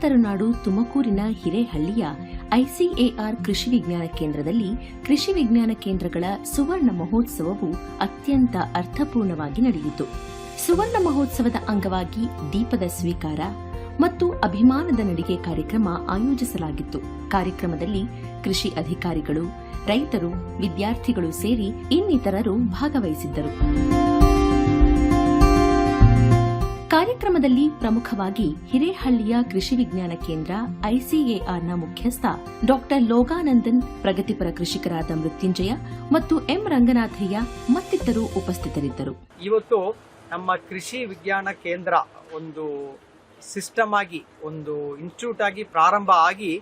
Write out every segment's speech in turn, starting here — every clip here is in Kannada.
ತಮಿಳುನಾಡು ತುಮಕೂರಿನ ಹಿರೇಹಳ್ಳಿಯ ಐಸಿಎಆರ್ ಕೃಷಿ ವಿಜ್ಞಾನ ಕೇಂದ್ರದಲ್ಲಿ ಕೃಷಿ ವಿಜ್ಞಾನ ಕೇಂದ್ರಗಳ ಸುವರ್ಣ ಮಹೋತ್ಸವವು ಅತ್ಯಂತ ಅರ್ಥಪೂರ್ಣವಾಗಿ ನಡೆಯಿತು. ಸುವರ್ಣ ಮಹೋತ್ಸವದ ಅಂಗವಾಗಿ ದೀಪದ ಸ್ವೀಕಾರ ಮತ್ತು ಅಭಿಮಾನದ ನಡಿಗೆ ಕಾರ್ಯಕ್ರಮ ಆಯೋಜಿಸಲಾಗಿತ್ತು. ಕಾರ್ಯಕ್ರಮದಲ್ಲಿ ಕೃಷಿ ಅಧಿಕಾರಿಗಳು, ರೈತರು, ವಿದ್ಯಾರ್ಥಿಗಳು ಸೇರಿ ಇನ್ನಿತರರು ಭಾಗವಹಿಸಿದ್ದರು. ಕಾರ್ಯಕ್ರಮದಲ್ಲಿ ಪ್ರಮುಖವಾಗಿ ಹಿರೇಹಳ್ಳಿಯ ಕೃಷಿ ವಿಜ್ಞಾನ ಕೇಂದ್ರ, ಐಸಿಎಆರ್ನ ಮುಖ್ಯಸ್ಥ ಡಾಕ್ಟರ್ ಲೋಗಾನಂದನ್, ಪ್ರಗತಿಪರ ಕೃಷಿಕರಾದ ಮೃತ್ಯುಂಜಯ ಮತ್ತು ಎಂ. ರಂಗನಾಥಯ್ಯ ಮತ್ತಿತರರು ಉಪಸ್ಥಿತರಿದ್ದರು. ಇವತ್ತು ನಮ್ಮ ಕೃಷಿ ವಿಜ್ಞಾನ ಕೇಂದ್ರ ಒಂದು ಸಿಸ್ಟಮ್ ಆಗಿ, ಒಂದು ಇನ್ಸ್ಟಿಟ್ಯೂಟ್ ಆಗಿ ಪ್ರಾರಂಭ ಆಗಿ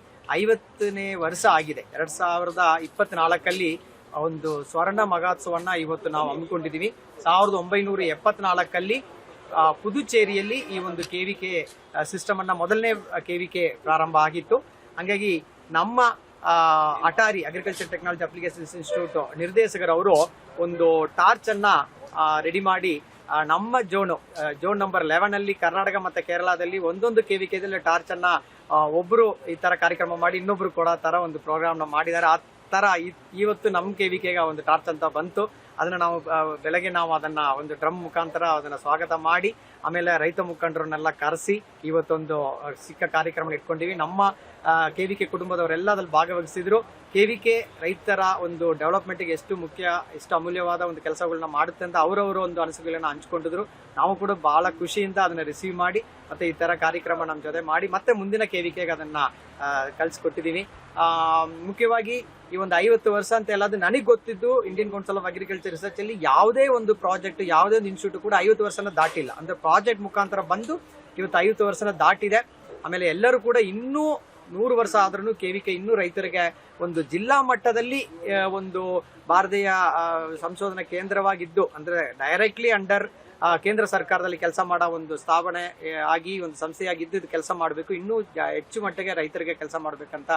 ಐವತ್ತನೇ ವರ್ಷ ಆಗಿದೆ. ಎರಡ್ ಸಾವಿರದ ಇಪ್ಪತ್ನಾಲ್ಕಲ್ಲಿ ಒಂದು ಸ್ವರ್ಣ ಮಹೋತ್ಸವನ್ನ ಇವತ್ತು ನಾವು ಹಮ್ಮಿಕೊಂಡಿದ್ದೀವಿ. ಸಾವಿರದ ಒಂಬೈನೂರ ಎಪ್ಪತ್ನಾಲ್ಕಲ್ಲಿ ಪುದುಚೇರಿಯಲ್ಲಿ ಈ ಒಂದು ಕೆ ವಿ ಕೆ ಸಿಸ್ಟಮ್ ಮೊದಲನೇ ಕೆ ವಿ ಕೆ ಪ್ರಾರಂಭ ಆಗಿತ್ತು. ಹಾಗಾಗಿ ನಮ್ಮ ATARI agriculture technology applications institute ನಿರ್ದೇಶಕರವರು ಒಂದು ಟಾರ್ಚ್ ಅನ್ನ ರೆಡಿ ಮಾಡಿ ನಮ್ಮ ಜೋನು ಜೋನ್ ನಂಬರ್ ಲೆವೆನ್ ಅಲ್ಲಿ ಕರ್ನಾಟಕ ಮತ್ತೆ ಕೇರಳದಲ್ಲಿ ಒಂದೊಂದು ಕೆ ವಿ ಕೆದಲ್ಲಿ ಟಾರ್ಚ್ ಅನ್ನ ಆ, ಒಬ್ರು ಈ ತರ ಕಾರ್ಯಕ್ರಮ ಮಾಡಿ ಇನ್ನೊಬ್ರು ಕೊಡೋ ತರ ಒಂದು ಪ್ರೋಗ್ರಾಮ್ನ ಮಾಡಿದ್ದಾರೆ. ಆ ತರ ಇವತ್ತು ನಮ್ಮ ಕೆ ವಿ ಕೆಗೆ ಒಂದು ಟಾರ್ಚ್ ಅಂತ ಬಂತು. ಅದನ್ನ ನಾವು ಬೆಳಗ್ಗೆ ನಾವು ಅದನ್ನ ಒಂದು ಡ್ರಮ್ ಮುಖಾಂತರ ಅದನ್ನ ಸ್ವಾಗತ ಮಾಡಿ, ಆಮೇಲೆ ರೈತ ಮುಖಂಡರನ್ನೆಲ್ಲ ಕರೆಸಿ, ಇವತ್ತೊಂದು ಸಿಕ್ಕ ಕಾರ್ಯಕ್ರಮ ಇಟ್ಕೊಂಡಿವಿ. ನಮ್ಮ ಕೆ ವಿ ಕೆ ಕುಟುಂಬದವರೆಲ್ಲ ಅದ್ರಲ್ಲಿ ಭಾಗವಹಿಸಿದ್ರು. ಕೆ ವಿ ಕೆ ರೈತರ ಒಂದು ಡೆವಲಪ್ಮೆಂಟ್ಗೆ ಎಷ್ಟು ಮುಖ್ಯ ಎಷ್ಟು ಅಮೂಲ್ಯವಾದ ಒಂದು ಕೆಲಸಗಳನ್ನ ಮಾಡುತ್ತೆ ಅಂತ ಅವರವರ ಒಂದು ಅನಿಸಿಕೆಗಳನ್ನ ಹಂಚ್ಕೊಂಡಿದ್ರು. ನಾವು ಕೂಡ ಬಹಳ ಖುಷಿಯಿಂದ ಅದನ್ನ ರಿಸೀವ್ ಮಾಡಿ ಮತ್ತೆ ಈ ತರ ಕಾರ್ಯಕ್ರಮ ನಮ್ಮ ಜೊತೆ ಮಾಡಿ ಮತ್ತೆ ಮುಂದಿನ ಕೆ ವಿ ಕೆಗೆ ಅದನ್ನ ಆ, ಮುಖ್ಯವಾಗಿ ಈ ಒಂದು ಐವತ್ತು ವರ್ಷ ಅಂತ ಎಲ್ಲ ನನಗೆ ಗೊತ್ತಿದ್ದು Indian council of agriculture research ಅಲ್ಲಿ ಯಾವುದೇ ಒಂದು ಪ್ರಾಜೆಕ್ಟ್ ಯಾವುದೇ ಒಂದು ಇನ್ಸ್ಟಿಟ್ಯೂಟ್ ಕೂಡ ಐವತ್ತು ವರ್ಷನ ದಾಟಿಲ್ಲ. ಅಂದ್ರೆ ಪ್ರಾಜೆಕ್ಟ್ ಮುಖಾಂತರ ಬಂದು ಇವತ್ತು ಐವತ್ತು ವರ್ಷನ ದಾಟಿದೆ. ಆಮೇಲೆ ಎಲ್ಲರೂ ಕೂಡ ಇನ್ನೂ ನೂರು ವರ್ಷ ಆದ್ರೂ ಕೆ ವಿ ಕೆ ಇನ್ನೂ ರೈತರಿಗೆ ಒಂದು ಜಿಲ್ಲಾ ಮಟ್ಟದಲ್ಲಿ ಒಂದು ಭಾರತೀಯ ಸಂಶೋಧನಾ ಕೇಂದ್ರವಾಗಿದ್ದು, ಅಂದ್ರೆ ಡೈರೆಕ್ಟ್ಲಿ ಅಂಡರ್ ಕೇಂದ್ರ ಸರ್ಕಾರದಲ್ಲಿ ಕೆಲಸ ಮಾಡೋ ಒಂದು ಸ್ಥಾಪನೆ ಆಗಿ ಒಂದು ಸಂಸ್ಥೆಯಾಗಿ ಇದ್ದಿದ್ದು ಕೆಲಸ ಮಾಡಬೇಕು. ಇನ್ನೂ ಹೆಚ್ಚು ಮಟ್ಟಿಗೆ ರೈತರಿಗೆ ಕೆಲಸ ಮಾಡಬೇಕಂತ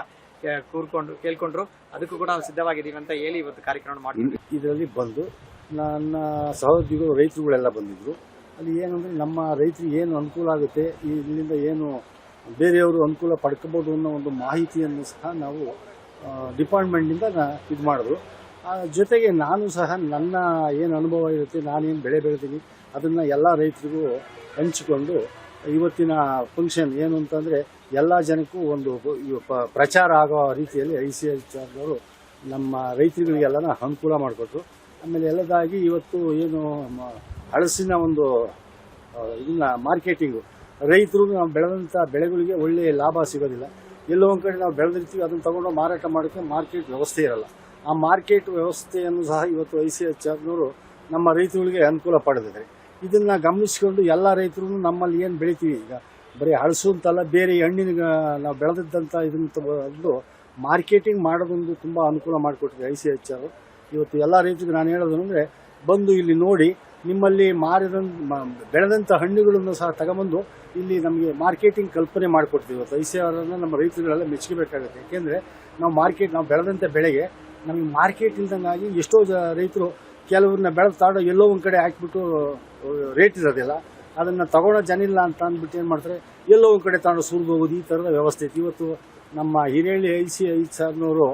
ಕೂರ್ಕೊಂಡು, ಕೇಳ್ಕೊಂಡ್ರು. ಅದಕ್ಕೂ ಕೂಡ ನಾವು ಸಿದ್ಧವಾಗಿದ್ದೀವಿ ಅಂತ ಹೇಳಿ ಇವತ್ತು ಕಾರ್ಯಕ್ರಮ ಮಾಡ್ತೀವಿ. ಇದರಲ್ಲಿ ಬಂದು ನನ್ನ ಸಹೋದ್ಯೋಗಿಗಳು, ರೈತರುಗಳೆಲ್ಲ ಬಂದಿದ್ದರು ಅಲ್ಲಿ ಏನಂದರೆ ನಮ್ಮ ರೈತರಿಗೆ ಏನು ಅನುಕೂಲ ಆಗುತ್ತೆ, ಇಲ್ಲಿಂದ ಏನು ಬೇರೆಯವರು ಅನುಕೂಲ ಪಡ್ಕೋಬೋದು ಅನ್ನೋ ಒಂದು ಮಾಹಿತಿಯನ್ನು ಸಹ ನಾವು ಡಿಪಾರ್ಟ್ಮೆಂಟಿಂದ ಇದು ಮಾಡಿದ್ರು ಜೊತೆಗೆ ನಾನು ಸಹ ನನ್ನ ಏನು ಅನುಭವ ಇರುತ್ತೆ, ನಾನೇನು ಬೆಳೆ ಬೆಳಿತೀನಿ ಅದನ್ನು ಎಲ್ಲ ರೈತರಿಗೂ ಹಂಚಿಕೊಂಡು ಇವತ್ತಿನ ಫಂಕ್ಷನ್ ಏನು ಅಂತಂದರೆ ಎಲ್ಲ ಜನಕ್ಕೂ ಒಂದು ಪ್ರಚಾರ ಆಗೋ ರೀತಿಯಲ್ಲಿ ಐ ಸಿ ಎಚ್ ಅವರು ನಮ್ಮ ರೈತರುಗಳಿಗೆಲ್ಲನ ಅನುಕೂಲ ಮಾಡಿಕೊಟ್ರು. ಆಮೇಲೆ ಎಲ್ಲದಾಗಿ ಇವತ್ತು ಏನು ಹಳಸಿನ ಒಂದು ಇದನ್ನ, ಮಾರ್ಕೆಟಿಂಗು. ರೈತರು ನಾವು ಬೆಳೆದಂಥ ಬೆಳೆಗಳಿಗೆ ಒಳ್ಳೆಯ ಲಾಭ ಸಿಗೋದಿಲ್ಲ. ಎಲ್ಲೋ ಒಂದು ಕಡೆ ನಾವು ಬೆಳೆದಿರ್ತೀವಿ, ಅದನ್ನು ತಗೊಂಡು ಮಾರಾಟ ಮಾಡೋಕ್ಕೆ ಮಾರ್ಕೆಟ್ ವ್ಯವಸ್ಥೆ ಇರಲ್ಲ. ಆ ಮಾರ್ಕೆಟ್ ವ್ಯವಸ್ಥೆಯನ್ನು ಸಹ ಇವತ್ತು ಐ ಸಿ ಎಚ್ ಆರ್ನವರು ನಮ್ಮ ರೈತರುಗಳಿಗೆ ಅನುಕೂಲ ಪಡೆದಿದ್ದಾರೆ. ಇದನ್ನು ಗಮನಿಸಿಕೊಂಡು ಎಲ್ಲ ರೈತರು ನಮ್ಮಲ್ಲಿ ಏನು ಬೆಳಿತೀವಿ ಈಗ? ಬರೀ ಅಂತಲ್ಲ, ಬೇರೆ ಹಣ್ಣಿನ ನಾವು ಬೆಳೆದಿದ್ದಂಥ ಇದನ್ನು ತಗೊಂಡು ಮಾರ್ಕೆಟಿಂಗ್ ಮಾಡೋದೊಂದು ತುಂಬ ಅನುಕೂಲ ಮಾಡಿಕೊಟ್ಟಿದೆ ಐ ಸಿ ಎಚ್ ಆರ್. ಇವತ್ತು ಎಲ್ಲ ರೈತರಿಗೆ ನಾನು ಹೇಳೋದು ಅಂದರೆ ಬಂದು ಇಲ್ಲಿ ನೋಡಿ ನಿಮ್ಮಲ್ಲಿ ಮಾರಿದ ಬೆಳೆದಂಥ ಹಣ್ಣುಗಳನ್ನು ಸಹ ತಗೊಂಬಂದು ಇಲ್ಲಿ ನಮಗೆ ಮಾರ್ಕೆಟಿಂಗ್ ಕಲ್ಪನೆ ಮಾಡಿಕೊಡ್ತೀವಿ. ಇವತ್ತು ನಮ್ಮ ರೈತರುಗಳೆಲ್ಲ ಮೆಚ್ಚಬೇಕಾಗುತ್ತೆ ಯಾಕೆಂದರೆ ನಾವು ಮಾರ್ಕೆಟ್, ನಾವು ಬೆಳೆದಂಥ ಬೆಳೆಗೆ ನಮಗೆ ಮಾರ್ಕೆಟ್ ಇಲ್ದಂಗಾಗಿ ಎಷ್ಟೋ ಜ, ರೈತರು ಕೆಲವ್ರನ್ನ ಬೆಳೆದು ತಾಡೋ ಎಲ್ಲೋ ಒಂದು ಕಡೆ ಹಾಕ್ಬಿಟ್ಟು ರೇಟ್ ಇರೋದಿಲ್ಲ. ಅದನ್ನು ತಗೊಳ್ಳೋ ಜನ ಇಲ್ಲ ಅಂತ ಅಂದ್ಬಿಟ್ಟು ಏನು ಮಾಡ್ತಾರೆ? ಎಲ್ಲೋ ಒಂದು ಕಡೆ ತಗೊಂಡು ಸುರಿದು ಹೋಗೋದು ಈ ಥರದ ವ್ಯವಸ್ಥೆ ಐತಿ. ಇವತ್ತು ನಮ್ಮ ಹಿರೇಳಿ ಐ ಸಿ ಐ ಸಾರ್ನವರು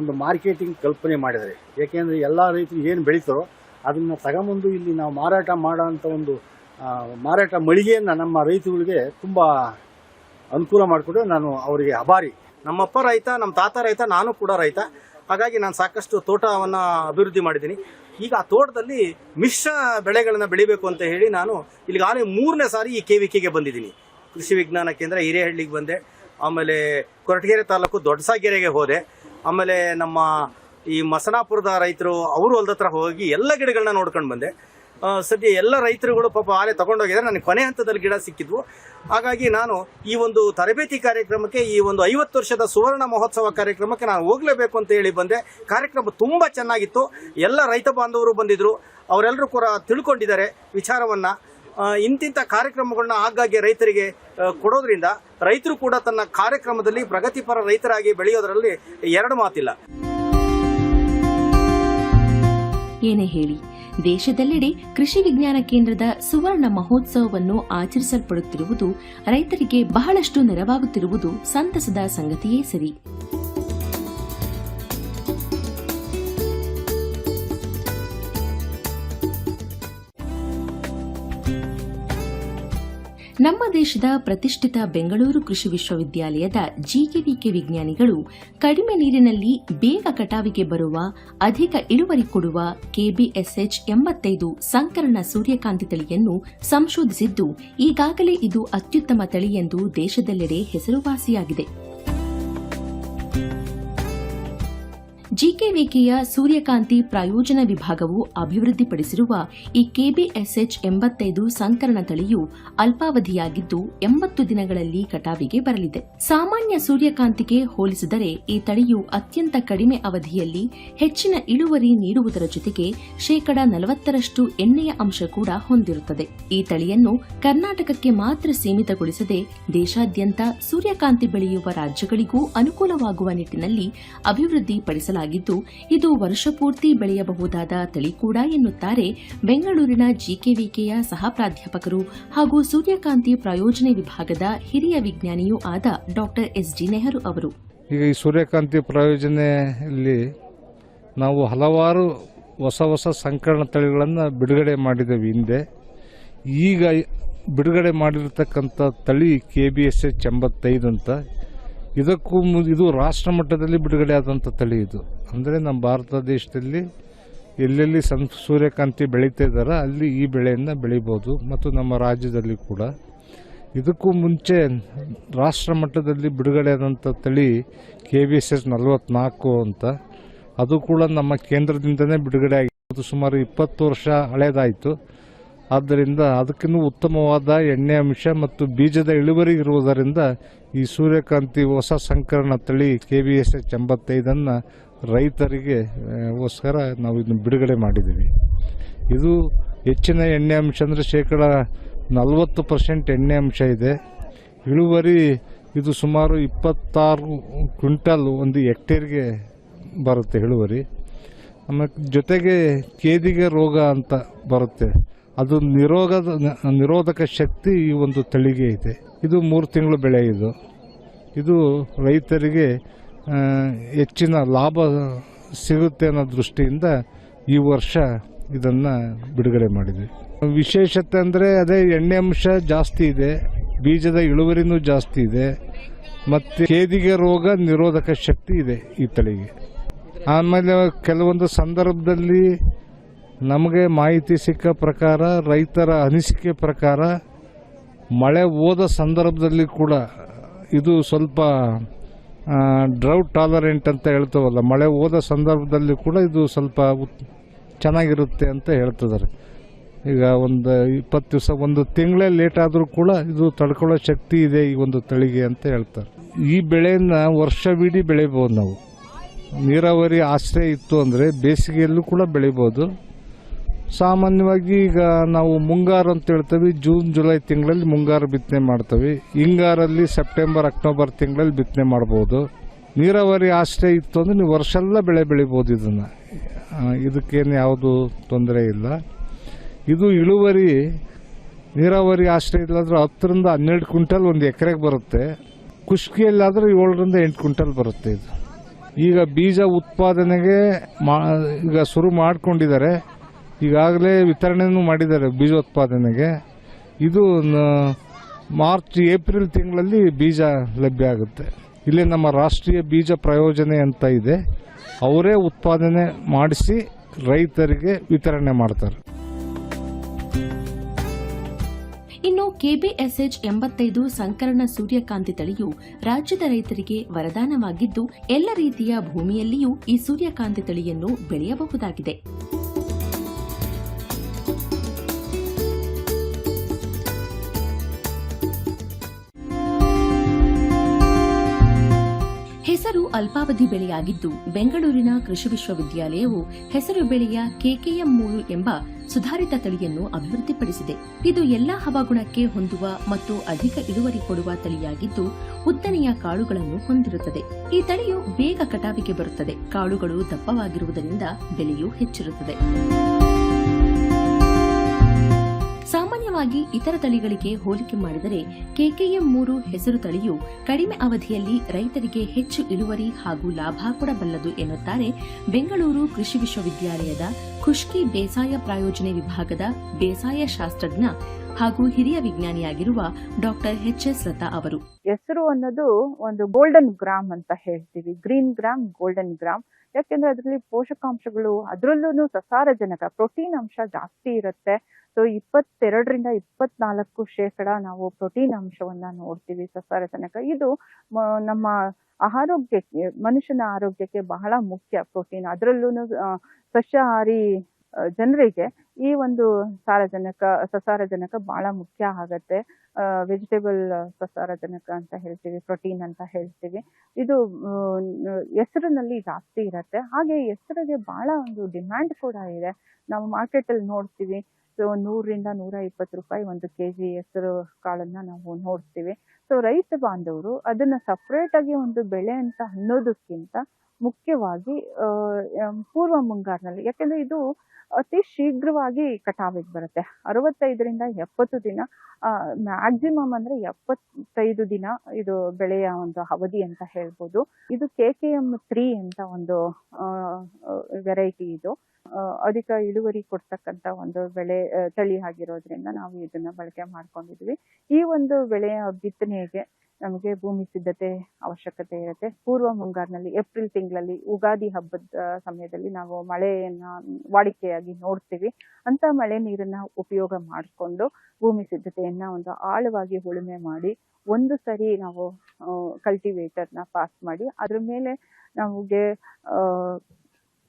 ಒಂದು ಮಾರ್ಕೆಟಿಂಗ್ ಕಲ್ಪನೆ ಮಾಡಿದ್ದಾರೆ. ಯಾಕೆಂದರೆ ಎಲ್ಲ ರೈತರು ಏನು ಬೆಳೀತಾರೋ ಅದನ್ನು ತಗೊಂಬಂದು ಇಲ್ಲಿ ನಾವು ಮಾರಾಟ ಮಾಡೋ ಅಂಥ ಒಂದು ಮಾರಾಟ ಮಳಿಗೆಯನ್ನು ನಮ್ಮ ರೈತಗಳಿಗೆ ತುಂಬ ಅನುಕೂಲ ಮಾಡಿಕೊಟ್ಟು ನಾನು ಅವರಿಗೆ ಅಭಾರಿ. ನಮ್ಮಪ್ಪ ರೈತ, ನಮ್ಮ ತಾತ ರೈತ, ನಾನು ಕೂಡ ರೈತ. ಹಾಗಾಗಿ ನಾನು ಸಾಕಷ್ಟು ತೋಟವನ್ನ ಅಭಿವೃದ್ಧಿ ಮಾಡಿದ್ದೀನಿ. ಈಗ ಆ ತೋಟದಲ್ಲಿ ಮಿಶ್ರ ಬೆಳೆಗಳನ್ನು ಬೆಳಿಬೇಕು ಅಂತ ಹೇಳಿ ನಾನು ಇಲ್ಲಿಗಾಗಲೇ ಮೂರನೇ ಸಾರಿ ಈ ಕೆ ಬಂದಿದ್ದೀನಿ. ಕೃಷಿ ವಿಜ್ಞಾನ ಕೇಂದ್ರ ಹಿರೇಹಳ್ಳಿಗೆ ಬಂದೆ. ಆಮೇಲೆ ಕೊರಟಗೆರೆ ತಾಲೂಕು ದೊಡ್ಡಸಾಗೆರೆಗೆ ಹೋದೆ. ಆಮೇಲೆ ನಮ್ಮ ಈ ಮಸನಾಪುರದ ರೈತರು ಅವರು ಹೊಲ್ದ ಹತ್ರ ಹೋಗಿ ಎಲ್ಲ ಗಿಡಗಳನ್ನ ನೋಡ್ಕೊಂಡು ಬಂದೆ. ಸದ್ಯ ಎಲ್ಲ ರೈತರುಗಳು ಪಾಪ ಆಲೆ ತಗೊಂಡೋಗಿದ್ದಾರೆ. ನನಗೆ ಕೊನೆ ಹಂತದಲ್ಲಿ ಗಿಡ ಸಿಕ್ಕಿದ್ವು. ಹಾಗಾಗಿ ನಾನು ಈ ಒಂದು ತರಬೇತಿ ಕಾರ್ಯಕ್ರಮಕ್ಕೆ, ಈ ಒಂದು ಐವತ್ತು ವರ್ಷದ ಸುವರ್ಣ ಮಹೋತ್ಸವ ಕಾರ್ಯಕ್ರಮಕ್ಕೆ ನಾನು ಹೋಗಲೇಬೇಕು ಅಂತ ಹೇಳಿ ಬಂದೆ. ಕಾರ್ಯಕ್ರಮ ತುಂಬ ಚೆನ್ನಾಗಿತ್ತು. ಎಲ್ಲ ರೈತ ಬಾಂಧವರು ಬಂದಿದ್ದರು ಅವರೆಲ್ಲರೂ ಕೂಡ ತಿಳ್ಕೊಂಡಿದ್ದಾರೆ ವಿಚಾರವನ್ನು. ಇಂತಿಂಥ ಕಾರ್ಯಕ್ರಮಗಳನ್ನ ಆಗಾಗ್ಗೆ ರೈತರಿಗೆ ಕೊಡೋದ್ರಿಂದ ರೈತರು ಕೂಡ ತನ್ನ ಕಾರ್ಯಕ್ರಮದಲ್ಲಿ ಪ್ರಗತಿಪರ ರೈತರಾಗಿ ಬೆಳೆಯೋದರಲ್ಲಿ ಎರಡು ಮಾತಿಲ್ಲ. ಏನೇ ಹೇಳಿ. ದೇಶದೆಲ್ಲೆಡೆ ಕೃಷಿ ವಿಜ್ಞಾನ ಕೇಂದ್ರದ ಸುವರ್ಣ ಮಹೋತ್ಸವವನ್ನು ಆಚರಿಸಲ್ಪಡುತ್ತಿರುವುದು ರೈತರಿಗೆ ಬಹಳಷ್ಟು ನೆರವಾಗುತ್ತಿರುವುದು ಸಂತಸದ ಸಂಗತಿಯೇ ಸರಿ. ನಮ್ಮ ದೇಶದ ಪ್ರತಿಷ್ಠಿತ ಬೆಂಗಳೂರು ಕೃಷಿ ವಿಶ್ವವಿದ್ಯಾಲಯದ ಜಿಕೆವಿಕೆ ವಿಜ್ಞಾನಿಗಳು ಕಡಿಮೆ ನೀರಿನಲ್ಲಿ ಬೇಗ ಕಟಾವಿಗೆ ಬರುವ, ಅಧಿಕ ಇಳುವರಿ ಕೊಡುವ ಕೆಬಿಎಸ್ಎಚ್ ಎಂಬತ್ತೈದು ಸಂಕರಣ ಸೂರ್ಯಕಾಂತಿ ತಳಿಯನ್ನು ಸಂಶೋಧಿಸಿದ್ದು, ಈಗಾಗಲೇ ಇದು ಅತ್ಯುತ್ತಮ ತಳಿ ಎಂದು ದೇಶದೆಲ್ಲೆಡೆ ಹೆಸರುವಾಸಿಯಾಗಿದೆ. ಜಿಕೆವಿಕೆಯ ಸೂರ್ಯಕಾಂತಿ ಪ್ರಾಯೋಜನ ವಿಭಾಗವು ಅಭಿವೃದ್ಧಿಪಡಿಸಿರುವ ಈ ಕೆಬಿಎಸ್ಎಚ್ ಎಂಬತ್ತೈದು ಸಂಕರಣ ತಳಿಯು ಅಲ್ಪಾವಧಿಯಾಗಿದ್ದು ಎಂಬತ್ತು ದಿನಗಳಲ್ಲಿ ಕಟಾವಿಗೆ ಬರಲಿದೆ. ಸಾಮಾನ್ಯ ಸೂರ್ಯಕಾಂತಿಗೆ ಹೋಲಿಸಿದರೆ ಈ ತಳಿಯು ಅತ್ಯಂತ ಕಡಿಮೆ ಅವಧಿಯಲ್ಲಿ ಹೆಚ್ಚಿನ ಇಳುವರಿ ನೀಡುವುದರ ಜೊತೆಗೆ ಶೇಕಡ ನಲವತ್ತರಷ್ಟು ಎಣ್ಣೆಯ ಅಂಶ ಕೂಡ ಹೊಂದಿರುತ್ತದೆ. ಈ ತಳಿಯನ್ನು ಕರ್ನಾಟಕಕ್ಕೆ ಮಾತ್ರ ಸೀಮಿತಗೊಳಿಸದೆ ದೇಶಾದ್ಯಂತ ಸೂರ್ಯಕಾಂತಿ ಬೆಳೆಯುವ ರಾಜ್ಯಗಳಿಗೂ ಅನುಕೂಲವಾಗುವ ನಿಟ್ಟಿನಲ್ಲಿ ಅಭಿವೃದ್ಧಿಪಡಿಸಲಾಗಿದ್ದು ಇದು ವರ್ಷಪೂರ್ತಿ ಬೆಳೆಯಬಹುದಾದ ತಳಿ ಕೂಡ ಎನ್ನುತ್ತಾರೆ ಬೆಂಗಳೂರಿನ ಜಿಕೆವಿಕೆಯ ಸಹ ಪ್ರಾಧ್ಯಾಪಕರು ಹಾಗೂ ಸೂರ್ಯಕಾಂತಿ ಪ್ರಾಯೋಜನೆ ವಿಭಾಗದ ಹಿರಿಯ ವಿಜ್ಞಾನಿಯೂ ಆದ ಡಾಕ್ಟರ್ ಎಸ್ ಡಿ ನೆಹರು ಅವರು. ಈಗ ಈ ಸೂರ್ಯಕಾಂತಿ ಪ್ರಯೋಜನೆಯಲ್ಲಿ ನಾವು ಹಲವಾರು ಹೊಸ ಹೊಸ ಸಂಕಲನ ತಳಿಗಳನ್ನು ಬಿಡುಗಡೆ ಮಾಡಿದ್ದೇವೆ ಹಿಂದೆ. ಈಗ ಬಿಡುಗಡೆ ಮಾಡಿರತಕ್ಕಂಥ ತಳಿ ಕೆ ಬಿ ಎಸ್ ಎಚ್ ಎಂಬತ್ತೈದು ಅಂತ. ಇದಕ್ಕೂ ಇದು ರಾಷ್ಟ್ರ ಮಟ್ಟದಲ್ಲಿ ಬಿಡುಗಡೆ ಆದಂಥ ತಳಿ ಇದು. ಅಂದರೆ ನಮ್ಮ ಭಾರತ ದೇಶದಲ್ಲಿ ಎಲ್ಲೆಲ್ಲಿ ಸನ್ ಸೂರ್ಯಕಾಂತಿ ಬೆಳೀತಾ ಅಲ್ಲಿ ಈ ಬೆಳೆಯನ್ನು ಬೆಳಿಬೋದು, ಮತ್ತು ನಮ್ಮ ರಾಜ್ಯದಲ್ಲಿ ಕೂಡ. ಇದಕ್ಕೂ ಮುಂಚೆ ರಾಷ್ಟ್ರ ಮಟ್ಟದಲ್ಲಿ ಬಿಡುಗಡೆ ಆದಂಥ ತಳಿ ಕೆ ವಿ ಎಸ್ ಎಸ್ ನಲವತ್ನಾಲ್ಕು ಅಂತ. ಅದು ಕೂಡ ನಮ್ಮ ಕೇಂದ್ರದಿಂದನೇ ಬಿಡುಗಡೆ ಆಗಿತ್ತು ಸುಮಾರು ಇಪ್ಪತ್ತು ವರ್ಷ ಹಳೇದಾಯಿತು. ಆದ್ದರಿಂದ ಅದಕ್ಕಿಂತ ಉತ್ತಮವಾದ ಎಣ್ಣೆ ಅಂಶ ಮತ್ತು ಬೀಜದ ಇಳುವರಿ ಇರುವುದರಿಂದ ಈ ಸೂರ್ಯಕಾಂತಿ ಹೊಸ ಸಂಕರಣ ತಳಿ ಕೆ ವಿ ಎಸ್ ಎಚ್ ಎಂಬತ್ತೈದನ್ನು ರೈತರಿಗೆ ಗೋಸ್ಕರ ನಾವು ಇದನ್ನು ಬಿಡುಗಡೆ ಮಾಡಿದ್ದೀವಿ. ಇದು ಹೆಚ್ಚಿನ ಎಣ್ಣೆ ಅಂಶ ಅಂದರೆ ಶೇಕಡ ನಲವತ್ತು ಪರ್ಸೆಂಟ್ ಎಣ್ಣೆ ಅಂಶ ಇದೆ. ಇಳುವರಿ ಇದು ಸುಮಾರು ಇಪ್ಪತ್ತಾರು ಕ್ವಿಂಟಲ್ ಒಂದು ಹೆಕ್ಟೇರ್ಗೆ ಬರುತ್ತೆ ಇಳುವರಿ. ಆಮೇಲೆ ಜೊತೆಗೆ ಕೇದಿಗೆ ರೋಗ ಅಂತ ಬರುತ್ತೆ. ಅದು ನಿರೋಗದ ನಿರೋಧಕ ಶಕ್ತಿ ಈ ಒಂದು ತಳಿಗೆ ಇದೆ ಇದು ಮೂರು ತಿಂಗಳು ಬೆಳೆ ಇದು. ಇದು ರೈತರಿಗೆ ಹೆಚ್ಚಿನ ಲಾಭ ಸಿಗುತ್ತೆ ಅನ್ನೋ ದೃಷ್ಟಿಯಿಂದ ಈ ವರ್ಷ ಇದನ್ನು ಬಿಡುಗಡೆ ಮಾಡಿದ್ವಿ. ವಿಶೇಷತೆ ಅಂದರೆ ಅದೇ ಎಣ್ಣೆ ಅಂಶ ಜಾಸ್ತಿ ಇದೆ, ಬೀಜದ ಇಳುವರಿನೂ ಜಾಸ್ತಿ ಇದೆ, ಮತ್ತು ಕೇದಿಗೆ ರೋಗ ನಿರೋಧಕ ಶಕ್ತಿ ಇದೆ ಈ ತಳಿಗೆ. ಆಮೇಲೆ ಕೆಲವೊಂದು ಸಂದರ್ಭದಲ್ಲಿ ನಮಗೆ ಮಾಹಿತಿ ಸಿಕ್ಕ ಪ್ರಕಾರ, ರೈತರ ಅನಿಸಿಕೆ ಪ್ರಕಾರ, ಮಳೆ ಹೋದ ಸಂದರ್ಭದಲ್ಲಿ ಕೂಡ ಇದು ಸ್ವಲ್ಪ ಡ್ರೌಟ್ ಟಾಲರೆಂಟ್ ಅಂತ ಹೇಳ್ತೇವಲ್ಲ, ಮಳೆ ಹೋದ ಸಂದರ್ಭದಲ್ಲಿ ಕೂಡ ಇದು ಸ್ವಲ್ಪ ಚೆನ್ನಾಗಿರುತ್ತೆ ಅಂತ ಹೇಳ್ತಿದ್ದಾರೆ. ಈಗ ಒಂದು ಇಪ್ಪತ್ತು ದಿವಸ, ಒಂದು ತಿಂಗಳೇ ಲೇಟ್ ಆದರೂ ಕೂಡ ಇದು ತಡ್ಕೊಳ್ಳೋ ಶಕ್ತಿ ಇದೆ ಈ ಒಂದು ತಳಿಗೆ ಅಂತ ಹೇಳ್ತಾರೆ. ಈ ಬೆಳೆಯನ್ನು ವರ್ಷವಿಡೀ ಬೆಳಿಬೋದು ನಾವು. ನೀರಾವರಿ ಆಶ್ರಯ ಇತ್ತು ಅಂದರೆ ಬೇಸಿಗೆಯಲ್ಲೂ ಕೂಡ ಬೆಳಿಬೋದು. ಸಾಮಾನ್ಯವಾಗಿ ಈಗ ನಾವು ಮುಂಗಾರು ಅಂತ ಹೇಳ್ತೀವಿ. ಜೂನ್, ಜುಲೈ ತಿಂಗಳಲ್ಲಿ ಮುಂಗಾರು ಬಿತ್ತನೆ ಮಾಡ್ತೀವಿ. ಹಿಂಗಾರಲ್ಲಿ ಸೆಪ್ಟೆಂಬರ್, ಅಕ್ಟೋಬರ್ ತಿಂಗಳಲ್ಲಿ ಬಿತ್ತನೆ ಮಾಡ್ಬೋದು. ನೀರಾವರಿ ಆಶ್ರಯ ಇತ್ತು ಅಂದರೆ ನೀವು ವರ್ಷ ಎಲ್ಲ ಬೆಳೆ ಬೆಳಿಬೋದು ಇದನ್ನು. ಇದಕ್ಕೇನು ಯಾವುದು ತೊಂದರೆ ಇಲ್ಲ. ಇದು ಇಳುವರಿ, ನೀರಾವರಿ ಆಶ್ರಯ ಇಲ್ಲಾಂದ್ರೆ ಹತ್ತರಿಂದ ಹನ್ನೆರಡು ಕ್ವಿಂಟಲ್ ಒಂದು ಎಕರೆಗೆ ಬರುತ್ತೆ. ಕುಷ್ಕಿಯಲ್ಲಾದರೆ ಏಳರಿಂದ ಎಂಟು ಕ್ವಿಂಟಲ್ ಬರುತ್ತೆ ಇದು. ಈಗ ಬೀಜ ಉತ್ಪಾದನೆಗೆ ಮಾ, ಈಗ ಶುರು ಮಾಡ್ಕೊಂಡಿದ್ದಾರೆ. ಈಗಾಗಲೇ ವಿತರಣೆನೂ ಮಾಡಿದ್ದಾರೆ ಬೀಜೋತ್ಪಾದನೆಗೆ ಇದು, ನ- ಮಾರ್ಚ್, ಏಪ್ರಿಲ್ ತಿಂಗಳಲ್ಲಿ ಬೀಜ ಲಭ್ಯ ಆಗುತ್ತೆ. ಇಲ್ಲಿ ನಮ್ಮ ರಾಷ್ಟ್ರೀಯ ಬೀಜ ಪ್ರಯೋಜನೆ ಅಂತ ಇದೆ. ಅವರೇ ಉತ್ಪಾದನೆ ಮಾಡಿಸಿ ರೈತರಿಗೆ ವಿತರಣೆ ಮಾಡ್ತಾರೆ. ಇನ್ನು ಕೆಬಿಎಸ್ಎಚ್ ಎಂಬತ್ತೈದು ಸಂಕರಣ ಸೂರ್ಯಕಾಂತಿ ತಳಿಯು ರಾಜ್ಯದ ರೈತರಿಗೆ ವರದಾನವಾಗಿದ್ದು, ಎಲ್ಲ ರೀತಿಯ ಭೂಮಿಯಲ್ಲಿಯೂ ಈ ಸೂರ್ಯಕಾಂತಿ ತಳಿಯನ್ನು ಬೆಳೆಯಬಹುದಾಗಿದೆ. ಹೆಸರು ಅಲ್ಪಾವಧಿ ಬೆಳೆಯಾಗಿದ್ದು, ಬೆಂಗಳೂರಿನ ಕೃಷಿ ವಿಶ್ವವಿದ್ಯಾಲಯವು ಹೆಸರು ಬೆಳೆಯ ಕೆಕೆಎಂ ಮೂರು ಎಂಬ ಸುಧಾರಿತ ತಳಿಯನ್ನು ಅಭಿವೃದ್ಧಿಪಡಿಸಿದೆ. ಇದು ಎಲ್ಲಾ ಹವಾಗುಣಕ್ಕೆ ಹೊಂದುವ ಮತ್ತು ಅಧಿಕ ಇಳುವರಿ ಕೊಡುವ ತಳಿಯಾಗಿದ್ದು, ಉದ್ದನೆಯ ಕಾಳುಗಳನ್ನು ಹೊಂದಿರುತ್ತದೆ. ಈ ತಳಿಯು ಬೇಗ ಕಟಾವಿಗೆ ಬರುತ್ತದೆ. ಕಾಳುಗಳು ದಪ್ಪವಾಗಿರುವುದರಿಂದ ಬೆಲೆಯೂ ಹೆಚ್ಚಿರುತ್ತದೆ. ಸಾಮಾನ್ಯವಾಗಿ ಇತರ ತಳಿಗಳಿಗೆ ಹೋಲಿಕೆ ಮಾಡಿದರೆ ಕೆಕೆಎಂ ಮೂರು ಹೆಸರು ತಳಿಯು ಕಡಿಮೆ ಅವಧಿಯಲ್ಲಿ ರೈತರಿಗೆ ಹೆಚ್ಚು ಇಳುವರಿ ಹಾಗೂ ಲಾಭ ಕೊಡಬಲ್ಲದು ಎನ್ನುತ್ತಾರೆ ಬೆಂಗಳೂರು ಕೃಷಿ ವಿಶ್ವವಿದ್ಯಾಲಯದ ಖುಷ್ಕಿ ಬೇಸಾಯ ಪ್ರಾಯೋಜನೆ ವಿಭಾಗದ ಬೇಸಾಯ ಶಾಸ್ತ್ರಜ್ಞ ಹಾಗೂ ಹಿರಿಯ ವಿಜ್ಞಾನಿಯಾಗಿರುವ ಡಾಕ್ಟರ್ ಎಚ್ ಎಸ್ ಲತಾ ಅವರು. ಹೆಸರು ಅನ್ನೋದು ಒಂದು ಗೋಲ್ಡನ್ ಗ್ರಾಮ್ ಅಂತ ಹೇಳ್ತೀವಿ. ಗ್ರೀನ್ ಗ್ರಾಮ್ ಗೋಲ್ಡನ್ ಗ್ರಾಮ್ ಯಾಕೆಂದ್ರೆ ಅದರಲ್ಲಿ ಪೋಷಕಾಂಶಗಳು ಅದರಲ್ಲೂ ಸಸಾರಜನಕ ಪ್ರೋಟೀನ್ ಅಂಶ ಜಾಸ್ತಿ ಇರುತ್ತೆ. ಸೊ ಇಪ್ಪತ್ತೆರಡರಿಂದ ಇಪ್ಪತ್ನಾಲ್ಕು ಶೇಕಡ ನಾವು ಪ್ರೋಟೀನ್ ಅಂಶವನ್ನ ನೋಡ್ತೀವಿ ಸಸಾರಜನಕ ಇದು ನಮ್ಮ ಆರೋಗ್ಯಕ್ಕೆ, ಮನುಷ್ಯನ ಆರೋಗ್ಯಕ್ಕೆ ಬಹಳ ಮುಖ್ಯ ಪ್ರೋಟೀನ್. ಅದರಲ್ಲೂ ಸಸ್ಯಾಹಾರಿ ಜನರಿಗೆ ಈ ಒಂದು ಸಾರಜನಕ ಸಸಾರಜನಕ ಬಹಳ ಮುಖ್ಯ ಆಗತ್ತೆ. ವೆಜಿಟೇಬಲ್ ಸಸಾರಜನಕ ಅಂತ ಹೇಳ್ತೀವಿ ಪ್ರೋಟೀನ್ ಅಂತ ಹೇಳ್ತೀವಿ. ಇದು ಹೆಸರಿನಲ್ಲಿ ಜಾಸ್ತಿ ಇರತ್ತೆ. ಹಾಗೆ ಹೆಸರಿಗೆ ಬಹಳ ಒಂದು ಡಿಮ್ಯಾಂಡ್ ಕೂಡ ಇದೆ. ನಾವು ಮಾರ್ಕೆಟ್ ಅಲ್ಲಿ ನೋಡ್ತೀವಿ. ಸೊ ನೂರರಿಂದ ನೂರ ಇಪ್ಪತ್ತು ರೂಪಾಯಿ ಒಂದು ಕೆ ಜಿ ಹೆಸರು ಕಾಳನ್ನ ನಾವು ನೋಡ್ತೀವಿ. ಸೊ ರೈತ ಬಾಂಧವರು ಅದನ್ನ ಸಪ್ರೇಟ್ ಆಗಿ ಒಂದು ಬೆಳೆ ಅಂತ ಅನ್ನೋದಕ್ಕಿಂತ ಮುಖ್ಯವಾಗಿ ಪೂರ್ವ ಮುಂಗಾರಿನಲ್ಲಿ. ಯಾಕೆಂದ್ರೆ ಇದು ಅತಿ ಶೀಘ್ರವಾಗಿ ಕಟಾವಿಗೆ ಬರುತ್ತೆ. ಅರವತ್ತೈದರಿಂದ ಎಪ್ಪತ್ತು ದಿನ ಮ್ಯಾಕ್ಸಿಮಮ್ ಅಂದ್ರೆ ಎಪ್ಪತ್ತೈದು ದಿನ ಇದು ಬೆಳೆಯ ಒಂದು ಅವಧಿ ಅಂತ ಹೇಳ್ಬೋದು. ಇದು ಕೆ ಕೆ ಎಂ ತ್ರೀ ಅಂತ ಒಂದು ವೆರೈಟಿ ಇದು. ಅಧಿಕ ಇಳುವರಿ ಕೊಡ್ತಕ್ಕಂತ ಒಂದು ಬೆಳೆ ತಳಿ ಆಗಿರೋದ್ರಿಂದ ನಾವು ಇದನ್ನ ಬಳಕೆ ಮಾಡ್ಕೊಂಡಿದ್ವಿ. ಈ ಒಂದು ಬೆಳೆಯ ಬಿತ್ತನೆಗೆ ನಮಗೆ ಭೂಮಿ ಸಿದ್ಧತೆ ಅವಶ್ಯಕತೆ ಇರುತ್ತೆ. ಪೂರ್ವ ಮುಂಗಾರಿನಲ್ಲಿ ಏಪ್ರಿಲ್ ತಿಂಗಳಲ್ಲಿ ಉಗಾದಿ ಹಬ್ಬದ ಸಮಯದಲ್ಲಿ ನಾವು ಮಳೆಯನ್ನ ವಾಡಿಕೆಯಾಗಿ ನೋಡ್ತೀವಿ. ಅಂತ ಮಳೆ ನೀರನ್ನ ಉಪಯೋಗ ಮಾಡಿಕೊಂಡು ಭೂಮಿ ಸಿದ್ಧತೆಯನ್ನ ಒಂದು ಆಳವಾಗಿ ಉಳುಮೆ ಮಾಡಿ, ಒಂದು ಸರಿ ನಾವು ಕಲ್ಟಿವೇಟರ್ನ ಪಾಸ್ ಮಾಡಿ, ಅದ್ರ ಮೇಲೆ ನಮಗೆ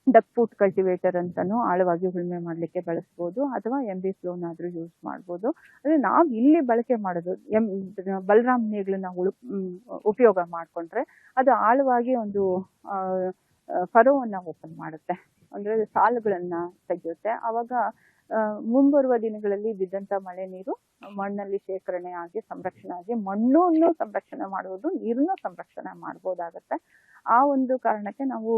ಡಕ್ ಫುಟ್ ಕಲ್ಟಿವೇಟರ್ ಅಂತಾನು ಆಳವಾಗಿ ಉಳುಮೆ ಮಾಡ್ಲಿಕ್ಕೆ ಬಳಸ್ಬೋದು ಅಥವಾ ಎಂ ಬಿ ಫ್ಲೋನ್ ಆದ್ರೂ ಯೂಸ್ ಮಾಡ್ಬೋದು. ಅಂದ್ರೆ ನಾವು ಇಲ್ಲಿ ಬಳಕೆ ಮಾಡೋದು ಎಂ ಬಲರಾಮ್ ನೀರ್ಗಳನ್ನ ಉಳು ಉಪಯೋಗ ಮಾಡ್ಕೊಂಡ್ರೆ ಅದು ಆಳವಾಗಿ ಒಂದು ಫರೋವನ್ನ ಓಪನ್ ಮಾಡುತ್ತೆ. ಅಂದ್ರೆ ಸಾಲುಗಳನ್ನ ತೆಗೆಯುತ್ತೆ. ಅವಾಗ ಆ, ಮುಂಬರುವ ದಿನಗಳಲ್ಲಿ ಬಿದ್ದಂತ ಮಳೆ ನೀರು, ಮಣ್ಣಲ್ಲಿ ಶೇಖರಣೆ ಆಗಿ ಸಂರಕ್ಷಣೆ ಆಗಿ ಮಣ್ಣನ್ನು ಸಂರಕ್ಷಣೆ ಮಾಡುವುದು, ನೀರನ್ನು ಸಂರಕ್ಷಣೆ ಮಾಡ್ಬೋದಾಗತ್ತೆ. ಆ ಒಂದು ಕಾರಣಕ್ಕೆ ನಾವು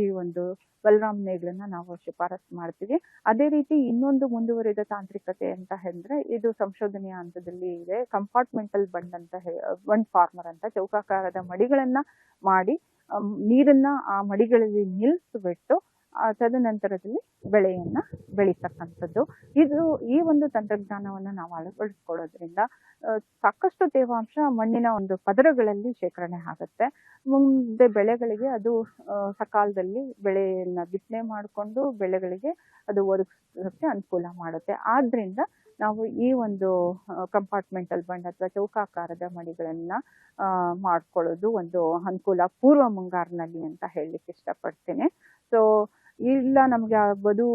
ಈ ಒಂದು ಬಲರಾಮ್ ನೇಗ್ಲನ್ನ ನಾವು ಶಿಫಾರಸ್ ಮಾಡ್ತೀವಿ. ಅದೇ ರೀತಿ ಇನ್ನೊಂದು ಮುಂದುವರಿದ ತಾಂತ್ರಿಕತೆ ಅಂತ ಹೇಳಿದ್ರೆ, ಇದು ಸಂಶೋಧನೆಯ ಹಂತದಲ್ಲಿ ಇದೆ. ಕಂಪಾರ್ಟ್ಮೆಂಟಲ್ ಬಂಡ್ ಅಂತ ಬಂಡ್ ಫಾರ್ಮರ್ ಅಂತ ಚೌಕಾಕಾರದ ಮಡಿಗಳನ್ನ ಮಾಡಿ ನೀರನ್ನ ಆ ಮಡಿಗಳಲ್ಲಿ ನಿಲ್ಲಿಸ್ಬಿಟ್ಟು ತದನಂತರದಲ್ಲಿ ಬೆಳೆಯನ್ನ ಬೆಳೀತಕ್ಕಂಥದ್ದು. ಇದು ಈ ಒಂದು ತಂತ್ರಜ್ಞಾನವನ್ನ ನಾವು ಅಳವಡಿಸ್ಕೊಳ್ಳೋದ್ರಿಂದ ಸಾಕಷ್ಟು ತೇವಾಂಶ ಮಣ್ಣಿನ ಒಂದು ಪದರಗಳಲ್ಲಿ ಶೇಖರಣೆ ಆಗುತ್ತೆ. ಮುಂದೆ ಬೆಳೆಗಳಿಗೆ ಅದು ಸಕಾಲದಲ್ಲಿ ಬೆಳೆಯನ್ನ ಬಿತ್ತನೆ ಮಾಡಿಕೊಂಡು ಬೆಳೆಗಳಿಗೆ ಅದು ಒದಗಿಸೋದಕ್ಕೆ ಅನುಕೂಲ ಮಾಡುತ್ತೆ. ಆದ್ರಿಂದ ನಾವು ಈ ಒಂದು ಕಂಪಾರ್ಟ್ಮೆಂಟಲ್ ಬಂಡ್ ಅಥವಾ ಚೌಕಾಕಾರದ ಮಡಿಗಳನ್ನ ಮಾಡ್ಕೊಳ್ಳೋದು ಒಂದು ಅನುಕೂಲ. ಪೂರ್ವ ಮುಂಗಾರಿನಲ್ಲಿ ಅಂತ ಹೇಳಲಿಕ್ಕೆ ಇಷ್ಟಪಡ್ತೇನೆ. ಸೊ ಇಲ್ಲ ನಮಗೆ ಆ ಬದು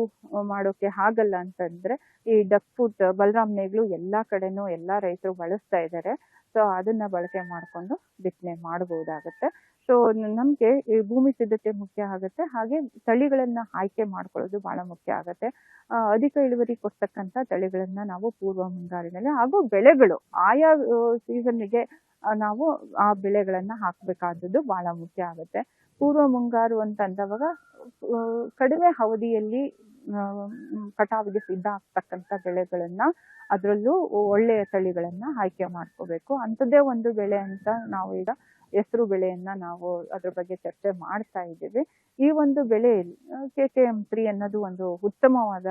ಮಾಡೋಕೆ ಆಗಲ್ಲ ಅಂತಂದ್ರೆ ಈ ಡಕ್ ಫುಡ್ ಬಲರಾಮ್ ನೇಗ್ಲು ಎಲ್ಲಾ ಕಡೆನೂ ಎಲ್ಲಾ ರೈತರು ಬಳಸ್ತಾ ಇದ್ದಾರೆ ಸೊ ಅದನ್ನ ಬಳಕೆ ಮಾಡ್ಕೊಂಡು ಬಿತ್ತನೆ ಮಾಡಬಹುದಾಗತ್ತೆ ಸೊ ನಮ್ಗೆ ಭೂಮಿ ಸಿದ್ಧತೆ ಮುಖ್ಯ ಆಗುತ್ತೆ. ಹಾಗೆ ತಳಿಗಳನ್ನ ಆಯ್ಕೆ ಮಾಡ್ಕೊಳ್ಳೋದು ಬಹಳ ಮುಖ್ಯ ಆಗುತ್ತೆ. ಅಧಿಕ ಇಳುವರಿ ಕೊಡ್ತಕ್ಕಂಥ ತಳಿಗಳನ್ನ ನಾವು ಪೂರ್ವ ಮುಂಗಾರಿನಲ್ಲಿ ಹಾಗೂ ಬೆಳೆಗಳು ಆಯಾ ಸೀಸನ್ನಿಗೆ ನಾವು ಆ ಬೆಳೆಗಳನ್ನ ಹಾಕ್ಬೇಕಾದದ್ದು ಬಹಳ ಮುಖ್ಯ ಆಗುತ್ತೆ. ಪೂರ್ವ ಮುಂಗಾರು ಅಂತ ಅಂದವಾಗ ಆ, ಕಡಿಮೆ ಅವಧಿಯಲ್ಲಿ ಕಟಾವಿಗೆ ಸಿದ್ಧ ಆಗ್ತಕ್ಕಂಥ ಬೆಳೆಗಳನ್ನ ಅದರಲ್ಲೂ ಒಳ್ಳೆಯ ತಳಿಗಳನ್ನ ಆಯ್ಕೆ ಮಾಡ್ಕೋಬೇಕು. ಅಂಥದ್ದೇ ಒಂದು ಬೆಳೆ ಅಂತ ನಾವು ಈಗ ಹೆಸರು ಬೆಳೆಯನ್ನ ನಾವು ಅದ್ರ ಬಗ್ಗೆ ಚರ್ಚೆ ಮಾಡ್ತಾ ಇದ್ದೀವಿ. ಈ ಒಂದು ಬೆಳೆ ಕೆ ಕೆ ಎಂ ತ್ರೀ ಅನ್ನೋದು ಒಂದು ಉತ್ತಮವಾದ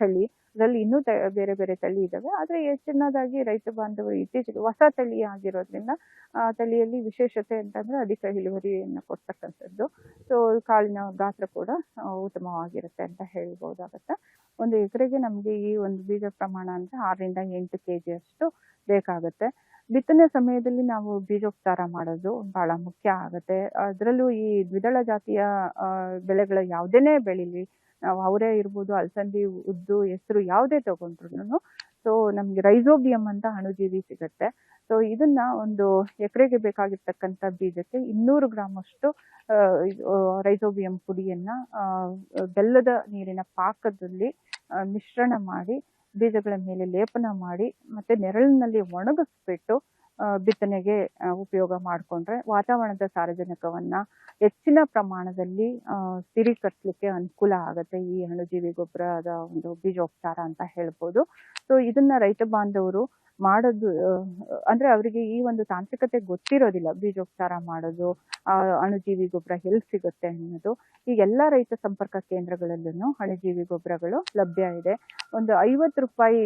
ತಳಿ. ಅದರಲ್ಲಿ ಇನ್ನೂ ಬೇರೆ ಬೇರೆ ತಳಿ ಇದಾವೆ. ಆದರೆ ಹೆಚ್ಚಿನದಾಗಿ ರೈತ ಬಾಂಧವರು ಇತ್ತೀಚೆಗೆ ಹೊಸ ತಳಿ ಆಗಿರೋದ್ರಿಂದ, ಆ ತಳಿಯಲ್ಲಿ ವಿಶೇಷತೆ ಅಂತಂದ್ರೆ ಅಧಿಕ ಇಳುವರಿಯನ್ನು ಕೊಡ್ತಕ್ಕಂಥದ್ದು. ಸೊ ಕಾಳಿನ ಗಾತ್ರ ಕೂಡ ಉತ್ತಮವಾಗಿರುತ್ತೆ ಅಂತ ಹೇಳ್ಬೋದಾಗತ್ತೆ. ಒಂದು ಎಕರೆಗೆ ನಮಗೆ ಈ ಒಂದು ಬೀಜ ಪ್ರಮಾಣ ಅಂದ್ರೆ ಆರರಿಂದ ಎಂಟು ಕೆಜಿ ಅಷ್ಟು ಬೇಕಾಗುತ್ತೆ. ಬಿತ್ತನೆ ಸಮಯದಲ್ಲಿ ನಾವು ಬೀಜೋಪಚಾರ ಮಾಡೋದು ಬಹಳ ಮುಖ್ಯ ಆಗುತ್ತೆ. ಅದರಲ್ಲೂ ಈ ದ್ವಿದಳ ಜಾತಿಯ ಬೆಳೆಗಳ ಯಾವುದೇನೇ ಬೆಳಿಲಿ, ನಾವು ಅವರೇ ಇರ್ಬೋದು, ಅಲಸಂದಿ, ಉದ್ದು, ಹೆಸರು ಯಾವುದೇ ತಗೊಂಡ್ರು ಸೊ ನಮ್ಗೆ ರೈಸೋಬಿಯಂ ಅಂತ ಅಣುಜೀವಿ ಸಿಗುತ್ತೆ. ಸೊ ಇದನ್ನ ಒಂದು ಎಕರೆಗೆ ಬೇಕಾಗಿರ್ತಕ್ಕಂಥ ಬೀಜಕ್ಕೆ ಇನ್ನೂರು ಗ್ರಾಮ್ ಅಷ್ಟು ರೈಸೋಬಿಯಂ ಪುಡಿಯನ್ನ ಬೆಲ್ಲದ ನೀರಿನ ಪಾಕದಲ್ಲಿ ಮಿಶ್ರಣ ಮಾಡಿ ಬೀಜಗಳ ಮೇಲೆ ಲೇಪನ ಮಾಡಿ ಮತ್ತೆ ನೆರಳಿನಲ್ಲಿ ಒಣಗಿಸ್ಬಿಟ್ಟು ಬಿತ್ತನೆಗೆ ಉಪಯೋಗ ಮಾಡಿಕೊಂಡ್ರೆ ವಾತಾವರಣದ ಸಾರಜನಕವನ್ನ ಹೆಚ್ಚಿನ ಪ್ರಮಾಣದಲ್ಲಿ ಸ್ಥಿರೀಕರಿಸಲಿಕ್ಕೆ ಅನುಕೂಲ ಆಗುತ್ತೆ. ಈ ಅಣುಜೀವಿ ಗೊಬ್ಬರದ ಒಂದು ಬೀಜೋಪಚಾರ ಅಂತ ಹೇಳ್ಬೋದು. ಸೊ ಇದನ್ನ ರೈತ ಬಾಂಧವರು ಮಾಡೋದು ಅಂದ್ರೆ ಅವರಿಗೆ ಈ ಒಂದು ತಾಂತ್ರಿಕತೆ ಗೊತ್ತಿರೋದಿಲ್ಲ. ಬೀಜೋಪಚಾರ ಮಾಡೋದು ಅಣುಜೀವಿ ಗೊಬ್ಬರ ಎಲ್ಲಿ ಸಿಗುತ್ತೆ ಅನ್ನೋದು. ಈಗ ಎಲ್ಲಾ ರೈತ ಸಂಪರ್ಕ ಕೇಂದ್ರಗಳಲ್ಲೂ ಅಣುಜೀವಿ ಗೊಬ್ಬರಗಳು ಲಭ್ಯ ಇದೆ. ಒಂದು ಐವತ್ತು ರೂಪಾಯಿ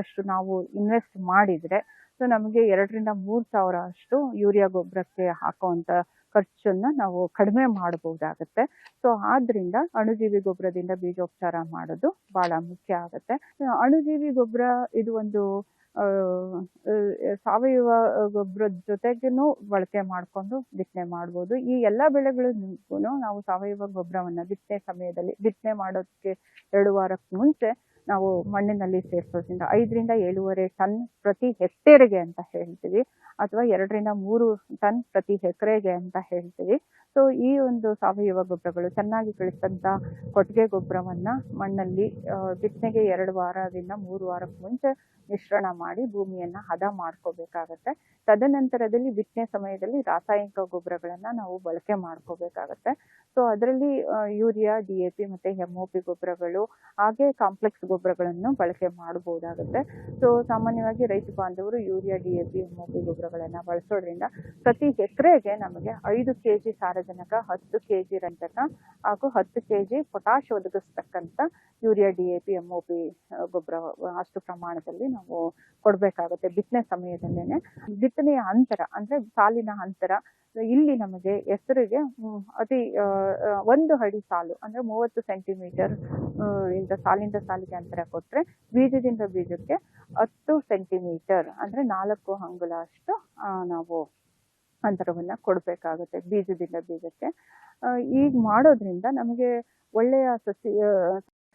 ಅಷ್ಟು ನಾವು ಇನ್ವೆಸ್ಟ್ ಮಾಡಿದ್ರೆ ಸೊ ನಮಗೆ ಎರಡರಿಂದ ಮೂರು ಸಾವಿರ ಅಷ್ಟು ಯೂರಿಯಾ ಗೊಬ್ಬರಕ್ಕೆ ಹಾಕುವಂತ ಖರ್ಚನ್ನು ನಾವು ಕಡಿಮೆ ಮಾಡಬಹುದಾಗತ್ತೆ. ಸೊ ಆದ್ರಿಂದ ಅಣುಜೀವಿ ಗೊಬ್ಬರದಿಂದ ಬೀಜೋಪಚಾರ ಮಾಡೋದು ಬಹಳ ಮುಖ್ಯ ಆಗುತ್ತೆ. ಅಣುಜೀವಿ ಗೊಬ್ಬರ ಇದು ಒಂದು ಸಾವಯವ ಗೊಬ್ಬರದ ಜೊತೆಗೂ ಬಳಕೆ ಮಾಡ್ಕೊಂಡು ಬಿತ್ತನೆ ಮಾಡ್ಬೋದು. ಈ ಎಲ್ಲ ಬೆಳೆಗಳಿಗೂ ನಾವು ಸಾವಯವ ಗೊಬ್ಬರವನ್ನು ಬಿತ್ತನೆ ಸಮಯದಲ್ಲಿ ಬಿತ್ತನೆ ಮಾಡೋದಕ್ಕೆ ಎರಡು ವಾರಕ್ಕೆ ಮುಂಚೆ ನಾವು ಮಣ್ಣಿನಲ್ಲಿ ಸೇರಿಸೋದ್ರಿಂದ ಐದರಿಂದ ಏಳುವರೆ ಟನ್ ಪ್ರತಿ ಹೆಕ್ಟೇರ್ಗೆ ಅಂತ ಹೇಳ್ತೀವಿ. ಅಥವಾ ಎರಡರಿಂದ ಮೂರು ಟನ್ ಪ್ರತಿ ಎಕರೆಗೆ ಅಂತ ಹೇಳ್ತೀವಿ. ಸೊ ಈ ಒಂದು ಸಾವಯವ ಗೊಬ್ಬರಗಳು ಚೆನ್ನಾಗಿ ಬೆಳೆಸಿದಂಥ ಕೊಟ್ಟಿಗೆ ಗೊಬ್ಬರವನ್ನು ಮಣ್ಣಲ್ಲಿ ಬಿತ್ತನೆಗೆ ಎರಡು ವಾರದಿಂದ ಮೂರು ವಾರಕ್ಕೆ ಮುಂಚೆ ಮಿಶ್ರಣ ಮಾಡಿ ಭೂಮಿಯನ್ನು ಹದ ಮಾಡ್ಕೋಬೇಕಾಗತ್ತೆ. ತದನಂತರದಲ್ಲಿ ಬಿತ್ತನೆ ಸಮಯದಲ್ಲಿ ರಾಸಾಯನಿಕ ಗೊಬ್ಬರಗಳನ್ನು ನಾವು ಬಳಕೆ ಮಾಡ್ಕೋಬೇಕಾಗತ್ತೆ. ಸೊ ಅದರಲ್ಲಿ ಯೂರಿಯಾ, ಡಿ ಎ ಪಿ ಮತ್ತು ಎಂ ಒ ಪಿ ಗೊಬ್ಬರಗಳು, ಹಾಗೆ ಕಾಂಪ್ಲೆಕ್ಸ್ ಗೊಬ್ಬರಗಳನ್ನು ಬಳಕೆ ಮಾಡಬಹುದಾಗುತ್ತೆ. ಸೊ ಸಾಮಾನ್ಯವಾಗಿ ರೈತ ಬಾಂಧವರು urea, D A P M O P ಗೊಬ್ಬರಗಳನ್ನು ಬಳಸೋದ್ರಿಂದ ಪ್ರತಿ ಎಕರೆಗೆ ನಮಗೆ ಐದು ಕೆಜಿ ಸಾರಜನಕ, ಹತ್ತು ಕೆಜಿ ರಂಜಕ ಹಾಗೂ ಹತ್ತು KG potash ಒದಗಿಸ್ತಕ್ಕಂಥ urea, D A P M O P ಗೊಬ್ಬರ ಅಷ್ಟು ಪ್ರಮಾಣದಲ್ಲಿ ನಾವು ಕೊಡ್ಬೇಕಾಗುತ್ತೆ ಬಿತ್ತನೆ ಸಮಯದಲ್ಲೇನೆ. ಬಿತ್ತನೆಯ ಅಂತರ ಅಂದ್ರೆ ಸಾಲಿನ ಅಂತರ ಇಲ್ಲಿ ನಮಗೆ ಹೆಸರಿಗೆ ಅತಿ ಒಂದು ಅಡಿ ಸಾಲು, ಅಂದ್ರೆ ಮೂವತ್ತು ಸೆಂಟಿಮೀಟರ್ ಇಂದ ಸಾಲಿಂದ ಸಾಲಿಗೆ ಅಂತರ ಕೊಟ್ರೆ ಬೀಜದಿಂದ ಬೀಜಕ್ಕೆ ಹತ್ತು ಸೆಂಟಿಮೀಟರ್, ಅಂದ್ರೆ ನಾಲ್ಕು ಅಂಗುಲ ಅಷ್ಟು ನಾವು ಅಂತರವನ್ನ ಕೊಡಬೇಕಾಗುತ್ತೆ ಬೀಜದಿಂದ ಬೀಜಕ್ಕೆ. ಈಗ ಮಾಡೋದ್ರಿಂದ ನಮಗೆ ಒಳ್ಳೆಯ ಸಸಿ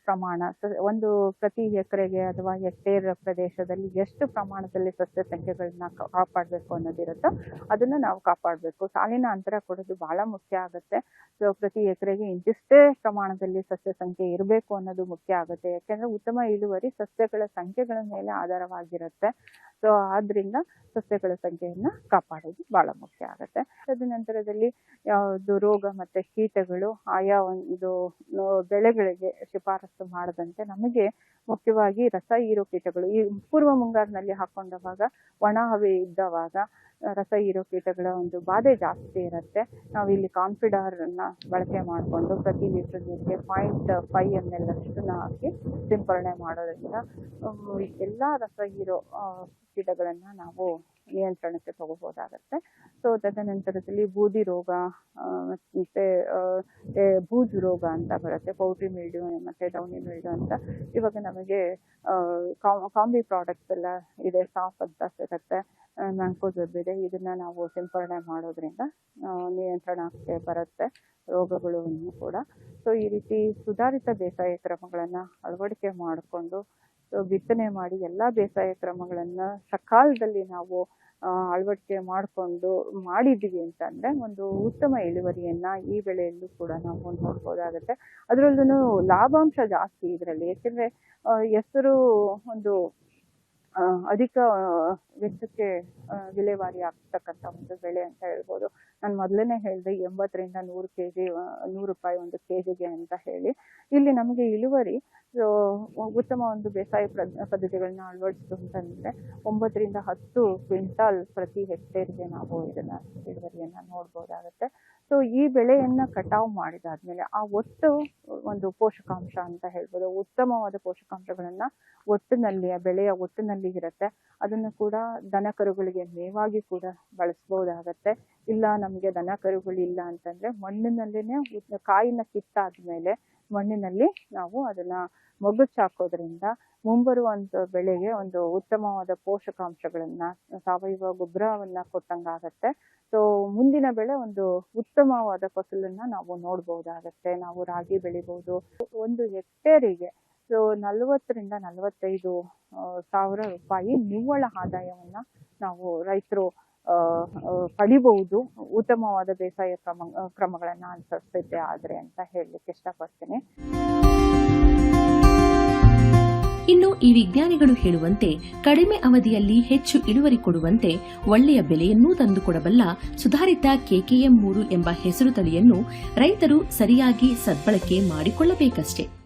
ಪ್ರಮಾಣ ಒಂದು ಪ್ರತಿ ಎಕರೆಗೆ ಅಥವಾ ಹೆಕ್ಟೇರ್ ಪ್ರದೇಶದಲ್ಲಿ ಎಷ್ಟು ಪ್ರಮಾಣದಲ್ಲಿ ಸಸ್ಯ ಸಂಖ್ಯೆಗಳನ್ನ ಕಾಪಾಡಬೇಕು ಅನ್ನೋದಿರುತ್ತೋ ಅದನ್ನ ನಾವು ಕಾಪಾಡಬೇಕು. ಸಾಲಿನ ಅಂತರ ಕೊಡೋದು ಬಹಳ ಮುಖ್ಯ ಆಗುತ್ತೆ. ಸೊ, ಪ್ರತಿ ಎಕರೆಗೆ ಇಂತಿಷ್ಟೇ ಪ್ರಮಾಣದಲ್ಲಿ ಸಸ್ಯ ಸಂಖ್ಯೆ ಇರಬೇಕು ಅನ್ನೋದು ಮುಖ್ಯ ಆಗುತ್ತೆ. ಯಾಕೆಂದ್ರೆ ಉತ್ತಮ ಇಳುವರಿ ಸಸ್ಯಗಳ ಸಂಖ್ಯೆಗಳ ಮೇಲೆ ಆಧಾರವಾಗಿರುತ್ತೆ. ಸೊ, ಆದ್ರಿಂದ ಸಸ್ಯಗಳ ಸಂಖ್ಯೆಯನ್ನ ಕಾಪಾಡೋದು ಬಹಳ ಮುಖ್ಯ ಆಗುತ್ತೆ. ತದನಂತರದಲ್ಲಿ ಯಾವುದು ರೋಗ ಮತ್ತೆ ಕೀಟಗಳು, ಆಯಾ ಒಂದು ಬೆಳೆಗಳಿಗೆ ಶಿಫಾರಸು ಮಾಡದಂತೆ ನಮಗೆ ಮುಖ್ಯವಾಗಿ ರಸ ಹೀರೋ ಕೀಟಗಳು. ಈ ಪೂರ್ವ ಮುಂಗಾರಿನಲ್ಲಿ ಹಾಕೊಂಡವಾಗ ಒಣ ಹವೆ ಇದ್ದವಾಗ ರಸ ಹೀರೋ ಕೀಟಗಳ ಒಂದು ಬಾಧೆ ಜಾಸ್ತಿ ಇರುತ್ತೆ. ನಾವು ಇಲ್ಲಿ ಕಾನ್ಫಿಡಾರ್ ಅನ್ನ ಬಳಕೆ ಮಾಡಿಕೊಂಡು ಪ್ರತಿ ಲೀಟರ್ ನೀರಿಗೆ ಪಾಯಿಂಟ್ ಫೈವ್ ಎಂ ಎಲ್ ಅಷ್ಟನ್ನ ಹಾಕಿ ಸಿಂಪರಣೆ ಮಾಡೋದ್ರಿಂದ ಎಲ್ಲ ರಸ ಹೀರೋ ಕೀಟಗಳನ್ನ ನಾವು ನಿಯಂತ್ರಣಕ್ಕೆ ತಗೋಬಹುದಾಗತ್ತೆ ಸೊ ತದನಂತರದಲ್ಲಿ ಬೂದಿ ರೋಗ ಮತ್ತೆ ಬೂಜು ರೋಗ ಅಂತ ಬರುತ್ತೆ ಪೌಟ್ರಿ ಮಿಲ್ಡ್ಯೂ ಮತ್ತೆ ಡೌನಿ ಮಿಲ್ಡ್ಯೂ ಅಂತ. ಇವಾಗ ನಮಗೆ ಕಾಂಬಿ ಪ್ರಾಡಕ್ಟ್ಸ್ ಎಲ್ಲ ಇದೆ, ಸಾಫ್ ಅಂತ ಸಿಗತ್ತೆ ಮ್ಯಾಂಕೋಜಬ್ ಇದೆ. ಇದನ್ನ ನಾವು ಸಿಂಪರಣೆ ಮಾಡೋದ್ರಿಂದ ನಿಯಂತ್ರಣಕ್ಕೆ ಬರುತ್ತೆ ರೋಗಗಳನ್ನು ಕೂಡ. ಸೊ ಈ ರೀತಿ ಸುಧಾರಿತ ಬೇಸಾಯ ಕ್ರಮಗಳನ್ನ ಅಳವಡಿಕೆ ಮಾಡಿಕೊಂಡು ಬಿತ್ತನೆ ಮಾಡಿ ಎಲ್ಲಾ ಬೇಸಾಯ ಕ್ರಮಗಳನ್ನು ಸಕಾಲದಲ್ಲಿ ನಾವು ಅಳವಡಿಕೆ ಮಾಡಿಕೊಂಡು ಮಾಡಿದ್ದೀವಿ ಅಂತಂದರೆ ಒಂದು ಉತ್ತಮ ಇಳುವರಿಯನ್ನು ಈ ಬೆಳೆಯಲ್ಲೂ ಕೂಡ ನಾವು ನೋಡ್ಬೋದಾಗುತ್ತೆ. ಅದರಲ್ಲೂ ಲಾಭಾಂಶ ಜಾಸ್ತಿ ಇದರಲ್ಲಿ. ಏಕೆಂದರೆ ಹೆಸರು ಒಂದು ಅಧಿಕ ವೆಚ್ಚಕ್ಕೆ ವಿಲೇವಾರಿ ಆಗ್ತಕ್ಕಂಥ ಒಂದು ಬೆಳೆ ಅಂತ ಹೇಳ್ಬೋದು. ನಾನು ಮೊದಲನೇ ಹೇಳಿದೆ ಎಂಬತ್ತರಿಂದ ನೂರು ಕೆಜಿ ನೂರು ರೂಪಾಯಿ ಒಂದು ಕೆಜಿಗೆ ಅಂತ ಹೇಳಿ. ಇಲ್ಲಿ ನಮಗೆ ಇಳುವರಿ ಉತ್ತಮ ಒಂದು ಬೇಸಾಯ ಪದ್ಧತಿಗಳನ್ನ ಅಳವಡಿಸಿತು ಅಂತಂದ್ರೆ ಒಂಬತ್ತರಿಂದ ಹತ್ತು ಕ್ವಿಂಟಾಲ್ ಪ್ರತಿ ಹೆಕ್ಟೇರ್ಗೆ ನಾವು ಇದನ್ನ ಇಳುವರಿಯನ್ನ ನೋಡ್ಬೋದಾಗತ್ತೆ. ಸೊ ಈ ಬೆಳೆಯನ್ನು ಕಟಾವು ಮಾಡಿದಾದ್ಮೇಲೆ ಆ ಒಟ್ಟು ಒಂದು ಪೋಷಕಾಂಶ ಅಂತ ಹೇಳ್ಬೋದು, ಉತ್ತಮವಾದ ಪೋಷಕಾಂಶಗಳನ್ನ ಒಟ್ಟಿನಲ್ಲಿ, ಆ ಬೆಳೆಯ ಒಟ್ಟಿನಲ್ಲಿ ಇರುತ್ತೆ. ಅದನ್ನು ಕೂಡ ದನ ಕರುಗಳಿಗೆ ಮೇವಾಗಿ ಕೂಡ ಬಳಸ್ಬೋದಾಗತ್ತೆ. ಇಲ್ಲ ನಮಗೆ ದನ ಕರುಗಳಿಲ್ಲ ಅಂತಂದರೆ ಉತ್- ಕಾಯಿನ ಕಿತ್ತಾದ್ಮೇಲೆ ಮಣ್ಣಿನಲ್ಲಿ ನಾವು ಅದನ್ನ ಮೊಗಚಾಕೋದ್ರಿಂದ ಮುಂಬರುವಂತ ಬೆಳೆಗೆ ಒಂದು ಉತ್ತಮವಾದ ಪೋಷಕಾಂಶಗಳನ್ನ, ಸಾವಯವ ಗೊಬ್ಬರವನ್ನ ಕೊಟ್ಟಂಗಾಗತ್ತೆ. ಸೊ ಮುಂದಿನ ಬೆಳೆ ಒಂದು ಉತ್ತಮವಾದ ಫಸಲನ್ನ ನಾವು ನೋಡ್ಬೋದಾಗತ್ತೆ ನಾವು ರಾಗಿ ಬೆಳಿಬಹುದು ಒಂದು ಹೆಕ್ಟೇರಿಗೆ ಸೊ, ನಲವತ್ತರಿಂದ ನಲವತ್ತೈದು ಸಾವಿರ ರೂಪಾಯಿ ನಿವ್ವಳ ಆದಾಯವನ್ನ ನಾವು ರೈತರು ಪಡಿಬಹುದು. ಉತ್ತಮವಾದ ಬೇಸಾಯ ಕ್ರಮ, ಕ್ರಮಗಳನ್ನ ಅನುಸರಿಸಿದ್ದೆ ಆದ್ರೆ ಅಂತ ಹೇಳಲಿಕ್ಕೆ ಇಷ್ಟಪಡ್ತೀನಿ. ಇನ್ನು ಈ ವಿಜ್ಞಾನಿಗಳು ಹೇಳುವಂತೆ ಕಡಿಮೆ ಅವಧಿಯಲ್ಲಿ ಹೆಚ್ಚು ಇಳುವರಿ ಕೊಡುವಂತೆ ಒಳ್ಳೆಯ ಬೆಲೆಯನ್ನೂ ತಂದುಕೊಡಬಲ್ಲ ಸುಧಾರಿತ ಕೆಕೆಎಂ ಮೂರು ಎಂಬ ಹೆಸರು ತಳಿಯನ್ನು ರೈತರು ಸರಿಯಾಗಿ ಸದ್ಬಳಕೆ ಮಾಡಿಕೊಳ್ಳಬೇಕಷ್ಟೇ.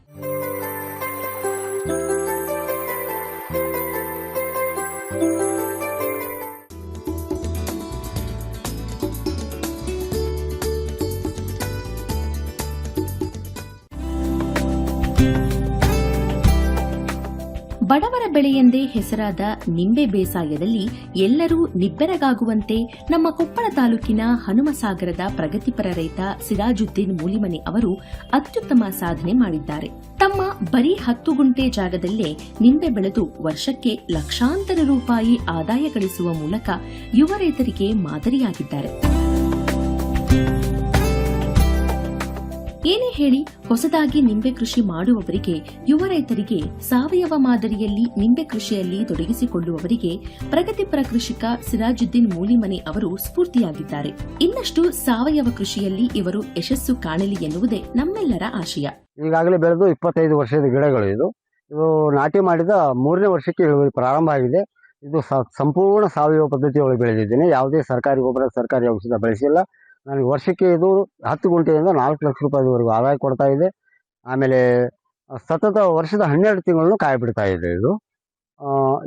ಬೆಳೆಯೆಂದೇ ಹೆಸರಾದ ನಿಂಬೆ ಬೇಸಾಯದಲ್ಲಿ ಎಲ್ಲರೂ ನಿಬ್ಬೆರಗಾಗುವಂತೆ ನಮ್ಮ ಕೊಪ್ಪಳ ತಾಲೂಕಿನ ಹನುಮಸಾಗರದ ಪ್ರಗತಿಪರ ರೈತ ಸಿರಾಜುದ್ದೀನ್ ಮೂಲಿಮನಿ ಅವರು ಅತ್ಯುತ್ತಮ ಸಾಧನೆ ಮಾಡಿದ್ದಾರೆ. ತಮ್ಮ ಬರೀ ಹತ್ತು ಗುಂಟೆ ಜಾಗದಲ್ಲೇ ನಿಂಬೆ ಬೆಳೆದು ವರ್ಷಕ್ಕೆ ಲಕ್ಷಾಂತರ ರೂಪಾಯಿ ಆದಾಯ ಗಳಿಸುವ ಮೂಲಕ ಯುವ ರೈತರಿಗೆ ಮಾದರಿಯಾಗಿದ್ದಾರೆ. ಏನೇ ಹೇಳಿ ಹೊಸದಾಗಿ ನಿಂಬೆ ಕೃಷಿ ಮಾಡುವವರಿಗೆ, ಯುವ ರೈತರಿಗೆ ಸಾವಯವ ಮಾದರಿಯಲ್ಲಿ ನಿಂಬೆ ಕೃಷಿಯಲ್ಲಿ ತೊಡಗಿಸಿಕೊಳ್ಳುವವರಿಗೆ ಪ್ರಗತಿಪರ ಕೃಷಿಕ ಸಿರಾಜುದ್ದೀನ್ ಮೂಲಿಮನೆ ಅವರು ಸ್ಫೂರ್ತಿಯಾಗಿದ್ದಾರೆ. ಇನ್ನಷ್ಟು ಸಾವಯವ ಕೃಷಿಯಲ್ಲಿ ಇವರು ಯಶಸ್ಸು ಕಾಣಲಿ ಎನ್ನುವುದೇ ನಮ್ಮೆಲ್ಲರ ಆಶಯ. ಈಗಾಗಲೇ ಬೆಳೆದು ಇಪ್ಪತ್ತೈದು ವರ್ಷದ ಗಿಡಗಳು ಇದು. ಇದು ನಾಟಿ ಮಾಡಿದ ಮೂರನೇ ವರ್ಷಕ್ಕೆ ಇಳುವರಿ ಪ್ರಾರಂಭ ಆಗಿದೆ. ಇದು ಸಂಪೂರ್ಣ ಸಾವಯವ ಪದ್ಧತಿಯೊಳಗೆ ಬೆಳೆದಿದ್ದೇನೆ. ಯಾವುದೇ ಸರ್ಕಾರಿ ಗೊಬ್ಬರ, ಸರ್ಕಾರಿ ಔಷಧ ಬಳಸಿಲ್ಲ. ನನಗೆ ವರ್ಷಕ್ಕೆ ಇದು ಹತ್ತು ಗುಂಟೆಯಿಂದ ನಾಲ್ಕು ಲಕ್ಷ ರೂಪಾಯಿವರೆಗೂ ಆದಾಯ ಕೊಡ್ತಾ ಇದೆ. ಆಮೇಲೆ ಸತತ ವರ್ಷದ ಹನ್ನೆರಡು ತಿಂಗಳನ್ನು ಕಾಯಿ ಬಿಡ್ತಾ ಇದೆ. ಇದು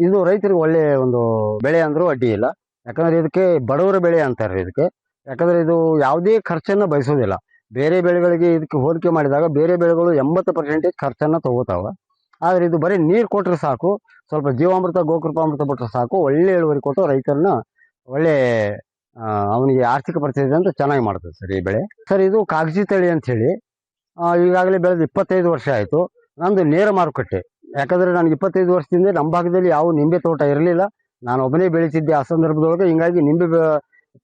ಇದು ರೈತರಿಗೆ ಒಳ್ಳೆಯ ಒಂದು ಬೆಳೆ ಅಂದರೂ ಅಡ್ಡಿ ಇಲ್ಲ. ಯಾಕಂದರೆ ಇದಕ್ಕೆ ಬಡವರ ಬೆಳೆ ಅಂತಾರೆ ಇದಕ್ಕೆ. ಯಾಕಂದರೆ ಇದು ಯಾವುದೇ ಖರ್ಚನ್ನು ಬಯಸೋದಿಲ್ಲ. ಬೇರೆ ಬೆಳೆಗಳಿಗೆ ಇದಕ್ಕೆ ಹೋಲಿಕೆ ಮಾಡಿದಾಗ ಬೇರೆ ಬೆಳೆಗಳು ಎಂಬತ್ತು ಪರ್ಸೆಂಟೇಜ್ ಖರ್ಚನ್ನು ತಗೋತಾವೆ. ಆದರೆ ಇದು ಬರೀ ನೀರು ಕೊಟ್ಟರೆ ಸಾಕು, ಸ್ವಲ್ಪ ಜೀವಾಮೃತ, ಗೋಕೃಪಾಮೃತ ಬಿಟ್ಟರೆ ಸಾಕು, ಒಳ್ಳೆ ಇಳುವರಿ ಕೊಟ್ಟು ರೈತರನ್ನ ಒಳ್ಳೆ ಅವನಿಗೆ ಆರ್ಥಿಕ ಪರಿಸ್ಥಿತಿ ಅಂತ ಚೆನ್ನಾಗಿ ಮಾಡ್ತದೆ ಸರ್ ಈ ಬೆಳೆ. ಸರ್, ಇದು ಕಾಗಜಿ ತಳಿ ಅಂತ ಹೇಳಿ ಈಗಾಗಲೇ ಬೆಳೆದು ಇಪ್ಪತ್ತೈದು ವರ್ಷ ಆಯಿತು. ನಂದು ನೇರ ಮಾರುಕಟ್ಟೆ. ಯಾಕಂದ್ರೆ ನನಗೆ ಇಪ್ಪತ್ತೈದು ವರ್ಷದಿಂದ ನಮ್ಮ ಭಾಗದಲ್ಲಿ ಯಾವ ನಿಂಬೆ ತೋಟ ಇರಲಿಲ್ಲ. ನಾನು ಒಬ್ಬನೇ ಬೆಳೀತಿದ್ದೆ ಆ ಸಂದರ್ಭದೊಳಗೆ. ಹಿಂಗಾಗಿ ನಿಂಬೆ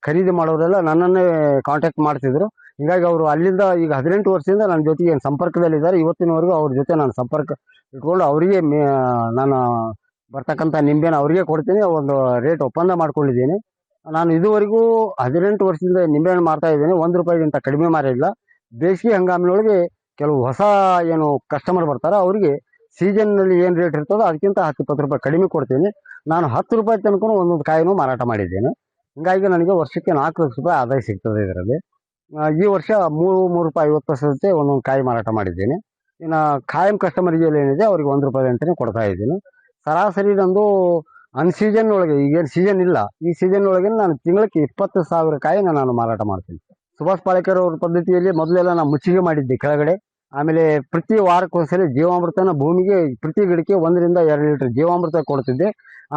ಖರೀದಿ ಮಾಡೋರೆಲ್ಲ ನನ್ನನ್ನೇ ಕಾಂಟ್ಯಾಕ್ಟ್ ಮಾಡ್ತಿದ್ರು. ಹಿಂಗಾಗಿ ಅವರು ಅಲ್ಲಿಂದ ಈಗ ಹದಿನೆಂಟು ವರ್ಷದಿಂದ ನನ್ನ ಜೊತೆಗೆ ಏನು ಸಂಪರ್ಕದಲ್ಲಿದ್ದಾರೆ. ಇವತ್ತಿನವರೆಗೂ ಅವ್ರ ಜೊತೆ ನಾನು ಸಂಪರ್ಕ ಇಟ್ಕೊಂಡು ಅವರಿಗೆ ನಾನು ಬರ್ತಕ್ಕಂಥ ನಿಂಬೆನ ಅವರಿಗೆ ಕೊಡ್ತೀನಿ. ಒಂದು ರೇಟ್ ಒಪ್ಪಂದ ಮಾಡ್ಕೊಂಡಿದ್ದೀನಿ. ನಾನು ಇದುವರೆಗೂ ಹದಿನೆಂಟು ವರ್ಷದಿಂದ ನಿಂಬೆಹಣ್ಣು ಮಾರ್ತಾ ಇದ್ದೀನಿ. ಒಂದು ರೂಪಾಯಿಗಿಂತ ಕಡಿಮೆ ಮಾರಿಲ್ಲ. ಬೇಸಿಗೆ ಹಂಗಾಮಿನೊಳಗೆ ಕೆಲವು ಹೊಸ ಏನು ಕಸ್ಟಮರ್ ಬರ್ತಾರೆ, ಅವರಿಗೆ ಸೀಸನ್ನಲ್ಲಿ ಏನು ರೇಟ್ ಇರ್ತದೋ ಅದಕ್ಕಿಂತ ಹತ್ತು ಇಪ್ಪತ್ತು ರೂಪಾಯಿ ಕಡಿಮೆ ಕೊಡ್ತೀನಿ. ನಾನು ಹತ್ತು ರೂಪಾಯಿ ತನಕ ಒಂದೊಂದು ಕಾಯಿನೂ ಮಾರಾಟ ಮಾಡಿದ್ದೇನೆ. ಹಿಂಗಾಗಿ ನನಗೆ ವರ್ಷಕ್ಕೆ ನಾಲ್ಕು ಲಕ್ಷ ರೂಪಾಯಿ ಆದಾಯ ಸಿಗ್ತದೆ ಇದರಲ್ಲಿ. ಈ ವರ್ಷ ಮೂರು ಮೂರು ರೂಪಾಯಿ ಐವತ್ತು ಪೈಸೆ ಒಂದೊಂದು ಕಾಯಿ ಮಾರಾಟ ಮಾಡಿದ್ದೀನಿ. ಇನ್ನು ಖಾಯಂ ಕಸ್ಟಮರ್ಗೆ ಏನಿದೆ, ಅವ್ರಿಗೆ ಒಂದು ರೂಪಾಯಿ ಅಂತಲೇ ಕೊಡ್ತಾ ಇದ್ದೀನಿ. ಸರಾಸರಿ ನಂದು ಅನ್ಸೀಸನ್ ಒಳಗೆ ಈಗೇನು ಸೀಸನ್ ಇಲ್ಲ. ಈ ಸೀಸನ್ ಒಳಗೆ ನಾನು ತಿಂಗಳಿಗೆ ಇಪ್ಪತ್ತು ಸಾವಿರ ಕಾಯಿನ ನಾನು ಮಾರಾಟ ಮಾಡ್ತೀನಿ. ಸುಭಾಷ್ ಪಾಳೇಕರ್ ಅವ್ರ ಪದ್ಧತಿಯಲ್ಲಿ ಮೊದಲೆಲ್ಲ ನಾನು ಮುಚ್ಚಿಗೆ ಮಾಡಿದ್ದೆ ಕೆಳಗಡೆ. ಆಮೇಲೆ ಪ್ರತಿ ವಾರಕ್ಕೊಂದ್ಸರಿ ಜೀವಾಮೃತನ ಭೂಮಿಗೆ ಪ್ರತಿ ಗಿಡಕ್ಕೆ ಒಂದರಿಂದ ಎರಡು ಲೀಟರ್ ಜೀವಾಮೃತ ಕೊಡ್ತಿದ್ದೆ.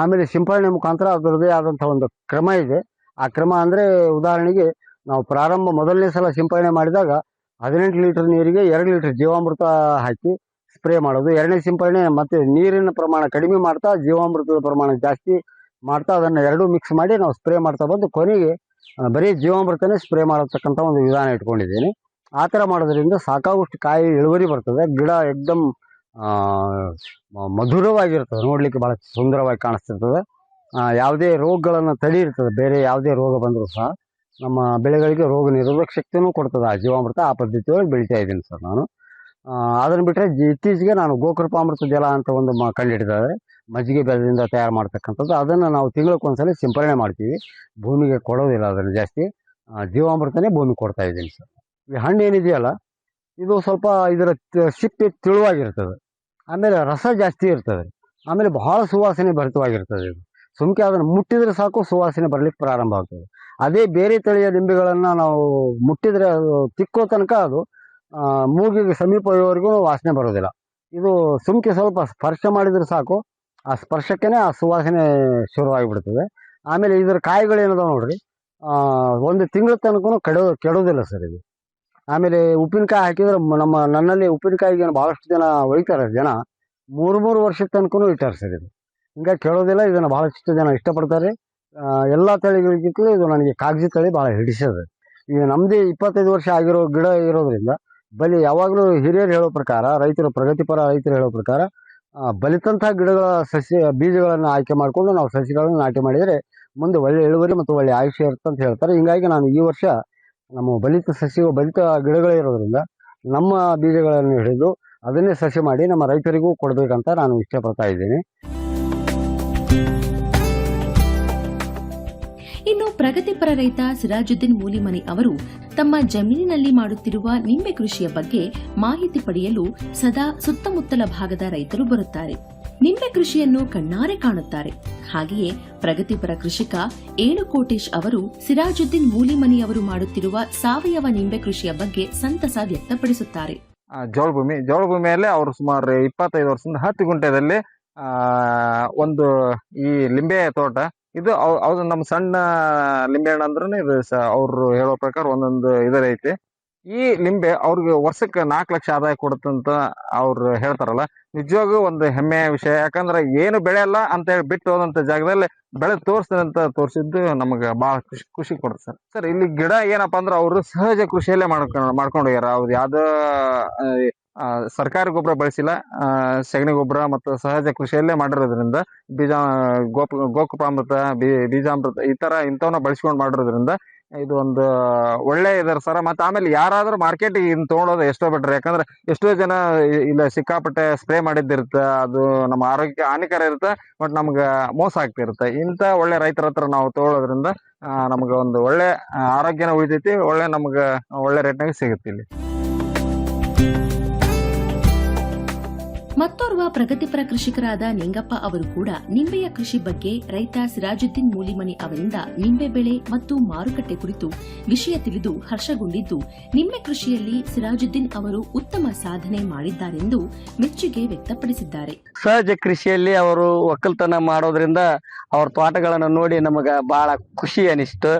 ಆಮೇಲೆ ಸಿಂಪರಣೆ ಮುಖಾಂತರ ಅದರದೇ ಆದಂಥ ಒಂದು ಕ್ರಮ ಇದೆ. ಆ ಕ್ರಮ ಅಂದರೆ ಉದಾಹರಣೆಗೆ ನಾವು ಪ್ರಾರಂಭ ಮೊದಲನೇ ಸಲ ಸಿಂಪರಣೆ ಮಾಡಿದಾಗ ಹದಿನೆಂಟು ಲೀಟರ್ ನೀರಿಗೆ ಎರಡು ಲೀಟರ್ ಜೀವಾಮೃತ ಹಾಕಿ ಸ್ಪ್ರೇ ಮಾಡೋದು. ಎರಡನೇ ಸಿಂಪರಣೆ ಮತ್ತೆ ನೀರಿನ ಪ್ರಮಾಣ ಕಡಿಮೆ ಮಾಡ್ತಾ, ಜೀವಾಮೃತದ ಪ್ರಮಾಣ ಜಾಸ್ತಿ ಮಾಡ್ತಾ, ಅದನ್ನು ಎರಡೂ ಮಿಕ್ಸ್ ಮಾಡಿ ನಾವು ಸ್ಪ್ರೇ ಮಾಡ್ತಾ ಬಂದು ಕೊನೆಗೆ ಬರೀ ಜೀವಾಮೃತನೇ ಸ್ಪ್ರೇ ಮಾಡತಕ್ಕಂಥ ಒಂದು ವಿಧಾನ ಇಟ್ಕೊಂಡಿದ್ದೀನಿ. ಆ ಥರ ಮಾಡೋದ್ರಿಂದ ಸಾಕಾಗುಷ್ಟು ಕಾಯಿ ಇಳುವರಿ ಬರ್ತದೆ. ಗಿಡ ಎಕ್ದಮ್ ಮಧುರವಾಗಿರ್ತದೆ. ನೋಡಲಿಕ್ಕೆ ಭಾಳ ಸುಂದರವಾಗಿ ಕಾಣಿಸ್ತಿರ್ತದೆ. ಯಾವುದೇ ರೋಗಗಳನ್ನು ತಡಿ ಇರ್ತದೆ ಬೇರೆ ಯಾವುದೇ ರೋಗ ಬಂದರೂ ಸಹ ನಮ್ಮ ಬೆಳೆಗಳಿಗೆ ರೋಗ ನಿರೋಧಕ ಶಕ್ತಿನೂ ಕೊಡ್ತದೆ. ಆ ಜೀವಾಮೃತ ಆ ಪದ್ಧತಿಯೊಳಗೆ ಬೆಳಿತಾ ಇದ್ದೀನಿ ಸರ್ ನಾನು. ಅದನ್ನು ಬಿಟ್ಟರೆ ಇತ್ತೀಚೆಗೆ ನಾನು ಗೋಕೃಪಾಮೃತ ಜಲ ಅಂತ ಒಂದು ಮ ಕಂಡುಹಿಡಿದಾರೆ ಮಜ್ಜಿಗೆ ಬೆಲ್ಲದಿಂದ ತಯಾರು ಮಾಡ್ತಕ್ಕಂಥದ್ದು. ಅದನ್ನು ನಾವು ತಿಂಗಳಕ್ಕೊಂದ್ಸಲ ಸಿಂಪರಣೆ ಮಾಡ್ತೀವಿ. ಭೂಮಿಗೆ ಕೊಡೋದಿಲ್ಲ ಅದನ್ನು ಜಾಸ್ತಿ. ಜೀವಾಮೃತನೇ ಭೂಮಿಗೆ ಕೊಡ್ತಾ ಇದ್ದೀನಿ ಸರ್. ಈ ಹಣ್ಣು ಏನಿದೆಯಲ್ಲ, ಇದು ಸ್ವಲ್ಪ ಇದರ ಸಿಪ್ಪೆ ತಿಳುವಾಗಿರ್ತದೆ. ಆಮೇಲೆ ರಸ ಜಾಸ್ತಿ ಇರ್ತದೆ. ಆಮೇಲೆ ಬಹಳ ಸುವಾಸನೆ ಭರಿತವಾಗಿರ್ತದೆ ಇದು. ಸುಮ್ಕೆ ಅದನ್ನು ಮುಟ್ಟಿದ್ರೆ ಸಾಕು, ಸುವಾಸನೆ ಬರಲಿಕ್ಕೆ ಪ್ರಾರಂಭ ಆಗ್ತದೆ. ಅದೇ ಬೇರೆ ತಳಿಯ ನಿಂಬೆಗಳನ್ನು ನಾವು ಮುಟ್ಟಿದ್ರೆ ಅದು ತಿಕ್ಕೋ ತನಕ ಅದು ಮೂಗಿಗೆ ಸಮೀಪ ಇರುವವರೆಗೂ ವಾಸನೆ ಬರೋದಿಲ್ಲ ಇದು ಸುಮ್ಕೆ ಸ್ವಲ್ಪ ಸ್ಪರ್ಶ ಮಾಡಿದರೆ ಸಾಕು. ಆ ಸ್ಪರ್ಶಕ್ಕೇ ಆ ಸುವಾಸನೆ ಶುರುವಾಗಿಬಿಡ್ತದೆ. ಆಮೇಲೆ ಇದರ ಕಾಯಿಗಳೇನದಾವೆ ನೋಡ್ರಿ? ಒಂದು ತಿಂಗಳ ತನಕ ಕೆಡೋ ಕೆಡೋದಿಲ್ಲ ಸರ್ ಇದು. ಆಮೇಲೆ ಉಪ್ಪಿನಕಾಯಿ ಹಾಕಿದ್ರೆ ನಮ್ಮ, ನನ್ನಲ್ಲಿ ಉಪ್ಪಿನಕಾಯಿಗೆ ಭಾಳಷ್ಟು ಜನ ಒಯ್ತಾರೆ ಜನ. ಮೂರು ಮೂರು ವರ್ಷದ ತನಕನೂ ಇಟ್ಟಾರೆ ಸರ್ ಇದು. ಹಿಂಗಾಗಿ ಕೇಳೋದಿಲ್ಲ ಇದನ್ನು ಭಾಳಷ್ಟು ಜನ ಇಷ್ಟಪಡ್ತಾರೆ. ಎಲ್ಲ ತಳಿಗಳಿಗಿಂತಲೂ ಇದು ನನಗೆ ಕಾಗಜಿ ತಳಿ ಭಾಳ ಹಿಡಿಸೋದು. ಈಗ ನಮ್ಮದೇ ಇಪ್ಪತ್ತೈದು ವರ್ಷ ಆಗಿರೋ ಗಿಡ ಇರೋದ್ರಿಂದ ಬಲಿ ಯಾವಾಗಲೂ ಹಿರಿಯರು ಹೇಳೋ ಪ್ರಕಾರ, ರೈತರು ಪ್ರಗತಿಪರ ರೈತರು ಹೇಳೋ ಪ್ರಕಾರ ಬಲಿತಂಥ ಗಿಡಗಳ ಸಸ್ಯ ಬೀಜಗಳನ್ನು ಆಯ್ಕೆ ಮಾಡಿಕೊಂಡು ನಾವು ಸಸಿಗಳನ್ನು ನಾಟಿ ಮಾಡಿದರೆ ಮುಂದೆ ಒಳ್ಳೆ ಇಳುವರಿ ಮತ್ತು ಒಳ್ಳೆ ಆಯುಷ್ಯ ಇರುತ್ತೆ ಅಂತ ಹೇಳ್ತಾರೆ. ಹಿಂಗಾಗಿ ನಾನು ಈ ವರ್ಷ ನಮ್ಮ ಬಲಿತ ಸಸ್ಯ, ಬಲಿತ ಗಿಡಗಳೇ ಇರೋದ್ರಿಂದ ನಮ್ಮ ಬೀಜಗಳನ್ನು ಹಿಡಿದು ಅದನ್ನೇ ಸಸಿ ಮಾಡಿ ನಮ್ಮ ರೈತರಿಗೂ ಕೊಡಬೇಕಂತ ನಾನು ಇಷ್ಟಪಡ್ತಾ ಇದ್ದೀನಿ. ಪ್ರಗತಿಪರ ರೈತ ಸಿರಾಜುದ್ದೀನ್ ಮೂಲಿಮನಿ ಅವರು ತಮ್ಮ ಜಮೀನಿನಲ್ಲಿ ಮಾಡುತ್ತಿರುವ ನಿಂಬೆ ಕೃಷಿಯ ಬಗ್ಗೆ ಮಾಹಿತಿ ಪಡೆಯಲು ಸದಾ ಸುತ್ತಮುತ್ತಲ ಭಾಗದ ರೈತರು ಬರುತ್ತಾರೆ. ನಿಂಬೆ ಕೃಷಿಯನ್ನು ಕಣ್ಣಾರೆ ಕಾಣುತ್ತಾರೆ. ಹಾಗೆಯೇ ಪ್ರಗತಿಪರ ಕೃಷಿಕ ಏಳುಕೋಟೇಶ್ ಅವರು ಸಿರಾಜುದ್ದೀನ್ ಮೂಲಿಮನಿ ಅವರು ಮಾಡುತ್ತಿರುವ ಸಾವಯವ ನಿಂಬೆ ಕೃಷಿಯ ಬಗ್ಗೆ ಸಂತಸ ವ್ಯಕ್ತಪಡಿಸುತ್ತಾರೆ. ಜೋಳಭೂಮಿ, ಜೋಳಭೂಮಿಯಲ್ಲಿ ಅವರು ಸುಮಾರು ಇಪ್ಪತ್ತೈದು ವರ್ಷದಿಂದ ಹತ್ತು ಗುಂಟೆದಲ್ಲಿ ಒಂದು ಈ ಲಿಂಬೆ ತೋಟ ಇದು ಅವ್ರ ನಮ್ಮ ಸಣ್ಣ ಲಿಂಬೆ ಹಣ್ಣು ಇದು ಅವರು ಹೇಳೋ ಪ್ರಕಾರ ಒಂದೊಂದು ಇದರ ಐತಿ. ಈ ಲಿಂಬೆ ಅವ್ರಿಗೆ ವರ್ಷಕ್ಕೆ ನಾಲ್ಕು ಲಕ್ಷ ಆದಾಯ ಕೊಡುತ್ತಂತ ಅವ್ರು ಹೇಳ್ತಾರಲ್ಲ. ನಿಜವಾಗೂ ಒಂದು ಹೆಮ್ಮೆಯ ವಿಷಯ. ಯಾಕಂದ್ರೆ ಏನು ಬೆಳೆಯಲ್ಲ ಅಂತ ಹೇಳಿ ಬಿಟ್ಟು ಹೋದಂಥ ಜಾಗದಲ್ಲಿ ಬೆಳೆ ತೋರಿಸ್ತೀನಿ ಅಂತ ತೋರಿಸಿದ್ದು ನಮಗೆ ಭಾಳ ಖುಷಿ ಖುಷಿ ಕೊಡುತ್ತೆ ಸರ್. ಸರ್, ಇಲ್ಲಿ ಗಿಡ ಏನಪ್ಪ ಅಂದ್ರೆ ಅವರು ಸಹಜ ಕೃಷಿಯಲ್ಲೇ ಮಾಡ್ಕೊಂಡು ಮಾಡ್ಕೊಂಡು ಹೋಗ್ಯಾರ. ಅವ್ರು ಯಾವ್ದೋ ಸರ್ಕಾರಿ ಗೊಬ್ಬರ ಬಳಸಿಲ್ಲ. ಸಗಣಿ ಗೊಬ್ಬರ ಮತ್ತು ಸಹಜ ಕೃಷಿಯಲ್ಲೇ ಮಾಡಿರೋದ್ರಿಂದ ಬೀಜ ಗೋಪ್ ಗೋಕುಪಾಮೃತ ಬೀಜಾಮೃತ ಈ ಥರ ಇಂಥವನ್ನ ಬಳಸ್ಕೊಂಡು ಮಾಡಿರೋದ್ರಿಂದ ಇದು ಒಂದು ಒಳ್ಳೆ ಇದಾರೆ ಸರ. ಮತ್ತೆ ಆಮೇಲೆ ಯಾರಾದ್ರೂ ಮಾರ್ಕೆಟಿಗೆ ಇನ್ ತೊಗೊಳೋದು ಎಷ್ಟೋ ಬೆಟ್ರ್ ಯಾಕಂದ್ರೆ ಎಷ್ಟೋ ಜನ ಇಲ್ಲ ಸಿಕ್ಕಾಪಟ್ಟೆ ಸ್ಪ್ರೇ ಮಾಡಿದ್ದಿರುತ್ತೆ ಅದು ನಮ್ಮ ಆರೋಗ್ಯಕ್ಕೆ ಹಾನಿಕರ ಇರುತ್ತೆ ಬಟ್ ನಮ್ಗೆ ಮೋಸ ಆಗ್ತಿರುತ್ತೆ. ಇಂಥ ಒಳ್ಳೆ ರೈತರ ಹತ್ರ ನಾವು ತಗೊಳ್ಳೋದ್ರಿಂದ ಆ, ನಮ್ಗೆ ಒಂದು ಒಳ್ಳೆ ಆರೋಗ್ಯನ ಉಳಿತೈತಿ ಒಳ್ಳೆ ನಮ್ಗೆ ಒಳ್ಳೆ ರೇಟ್ನಾಗ ಸಿಗುತ್ತೆ ಇಲ್ಲಿ. ಮತ್ತೋರ್ವ ಪ್ರಗತಿಪರ ಕೃಷಿಕರಾದ ನಿಂಗಪ್ಪ ಅವರು ಕೂಡ ನಿಂಬೆಯ ಕೃಷಿ ಬಗ್ಗೆ ರೈತ ಸಿರಾಜುದ್ದೀನ್ ಮೂಲಿಮನಿ ಅವರಿಂದ ನಿಂಬೆ ಬೆಳೆ ಮತ್ತು ಮಾರುಕಟ್ಟೆ ಕುರಿತು ವಿಷಯ ತಿಳಿದು ಹರ್ಷಗೊಂಡಿದ್ದು, ನಿಂಬೆ ಕೃಷಿಯಲ್ಲಿ ಸಿರಾಜುದ್ದೀನ್ ಅವರು ಉತ್ತಮ ಸಾಧನೆ ಮಾಡಿದ್ದಾರೆಂದು ಮೆಚ್ಚುಗೆ ವ್ಯಕ್ತಪಡಿಸಿದ್ದಾರೆ. ಸಹಜ ಕೃಷಿಯಲ್ಲಿ ಅವರು ಒಕ್ಕಲ್ತನ ಮಾಡೋದ್ರಿಂದ ಅವರ ತೋಟಗಳನ್ನು ನೋಡಿ ನಮಗ ಬಹಳ ಖುಷಿ ಅನಿಸ್ತು.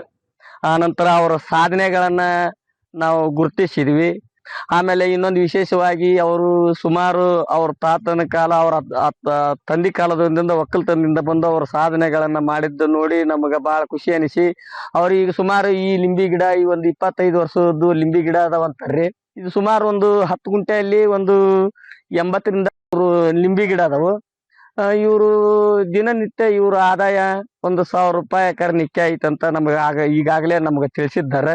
ಆನಂತರ ಅವರ ಸಾಧನೆಗಳನ್ನ ನಾವು ಗುರುತಿಸಿದ್ವಿ. ಆಮೇಲೆ ಇನ್ನೊಂದು ವಿಶೇಷವಾಗಿ ಅವರು ಸುಮಾರು ಅವ್ರ ತಾತನ ಕಾಲ, ಅವರ ತಂದೆ ಕಾಲದಿಂದ, ಒಕ್ಕಲ್ತನದಿಂದ ಬಂದು ಅವರ ಸಾಧನೆಗಳನ್ನ ಮಾಡಿದ್ದು ನೋಡಿ ನಮಗ ಬಹಳ ಖುಷಿ ಅನಿಸಿ. ಈಗ ಸುಮಾರು ಈ ಲಿಂಬಿ ಗಿಡ ಈ ಒಂದು ಇಪ್ಪತ್ತೈದು ವರ್ಷದ್ದು ಲಿಂಬಿ ಗಿಡ ಅದಾವಂತಾರ್ರಿ ಇದು ಸುಮಾರು ಒಂದು ಹತ್ತು ಗುಂಟೆಯಲ್ಲಿ ಒಂದು ಎಂಬತ್ತರಿಂದ ಲಿಂಬಿ ಗಿಡ ಅದಾವು. ಇವರು ದಿನನಿತ್ಯ ಇವ್ರ ಆದಾಯ ಒಂದು ಸಾವಿರ ರೂಪಾಯಿ ಎಕರೆ ನಿತ್ಯ ಐತಂತ ನಮಗೆ ಆಗ ಈಗಾಗಲೇ ನಮ್ಗೆ ತಿಳಿಸಿದ್ದಾರೆ.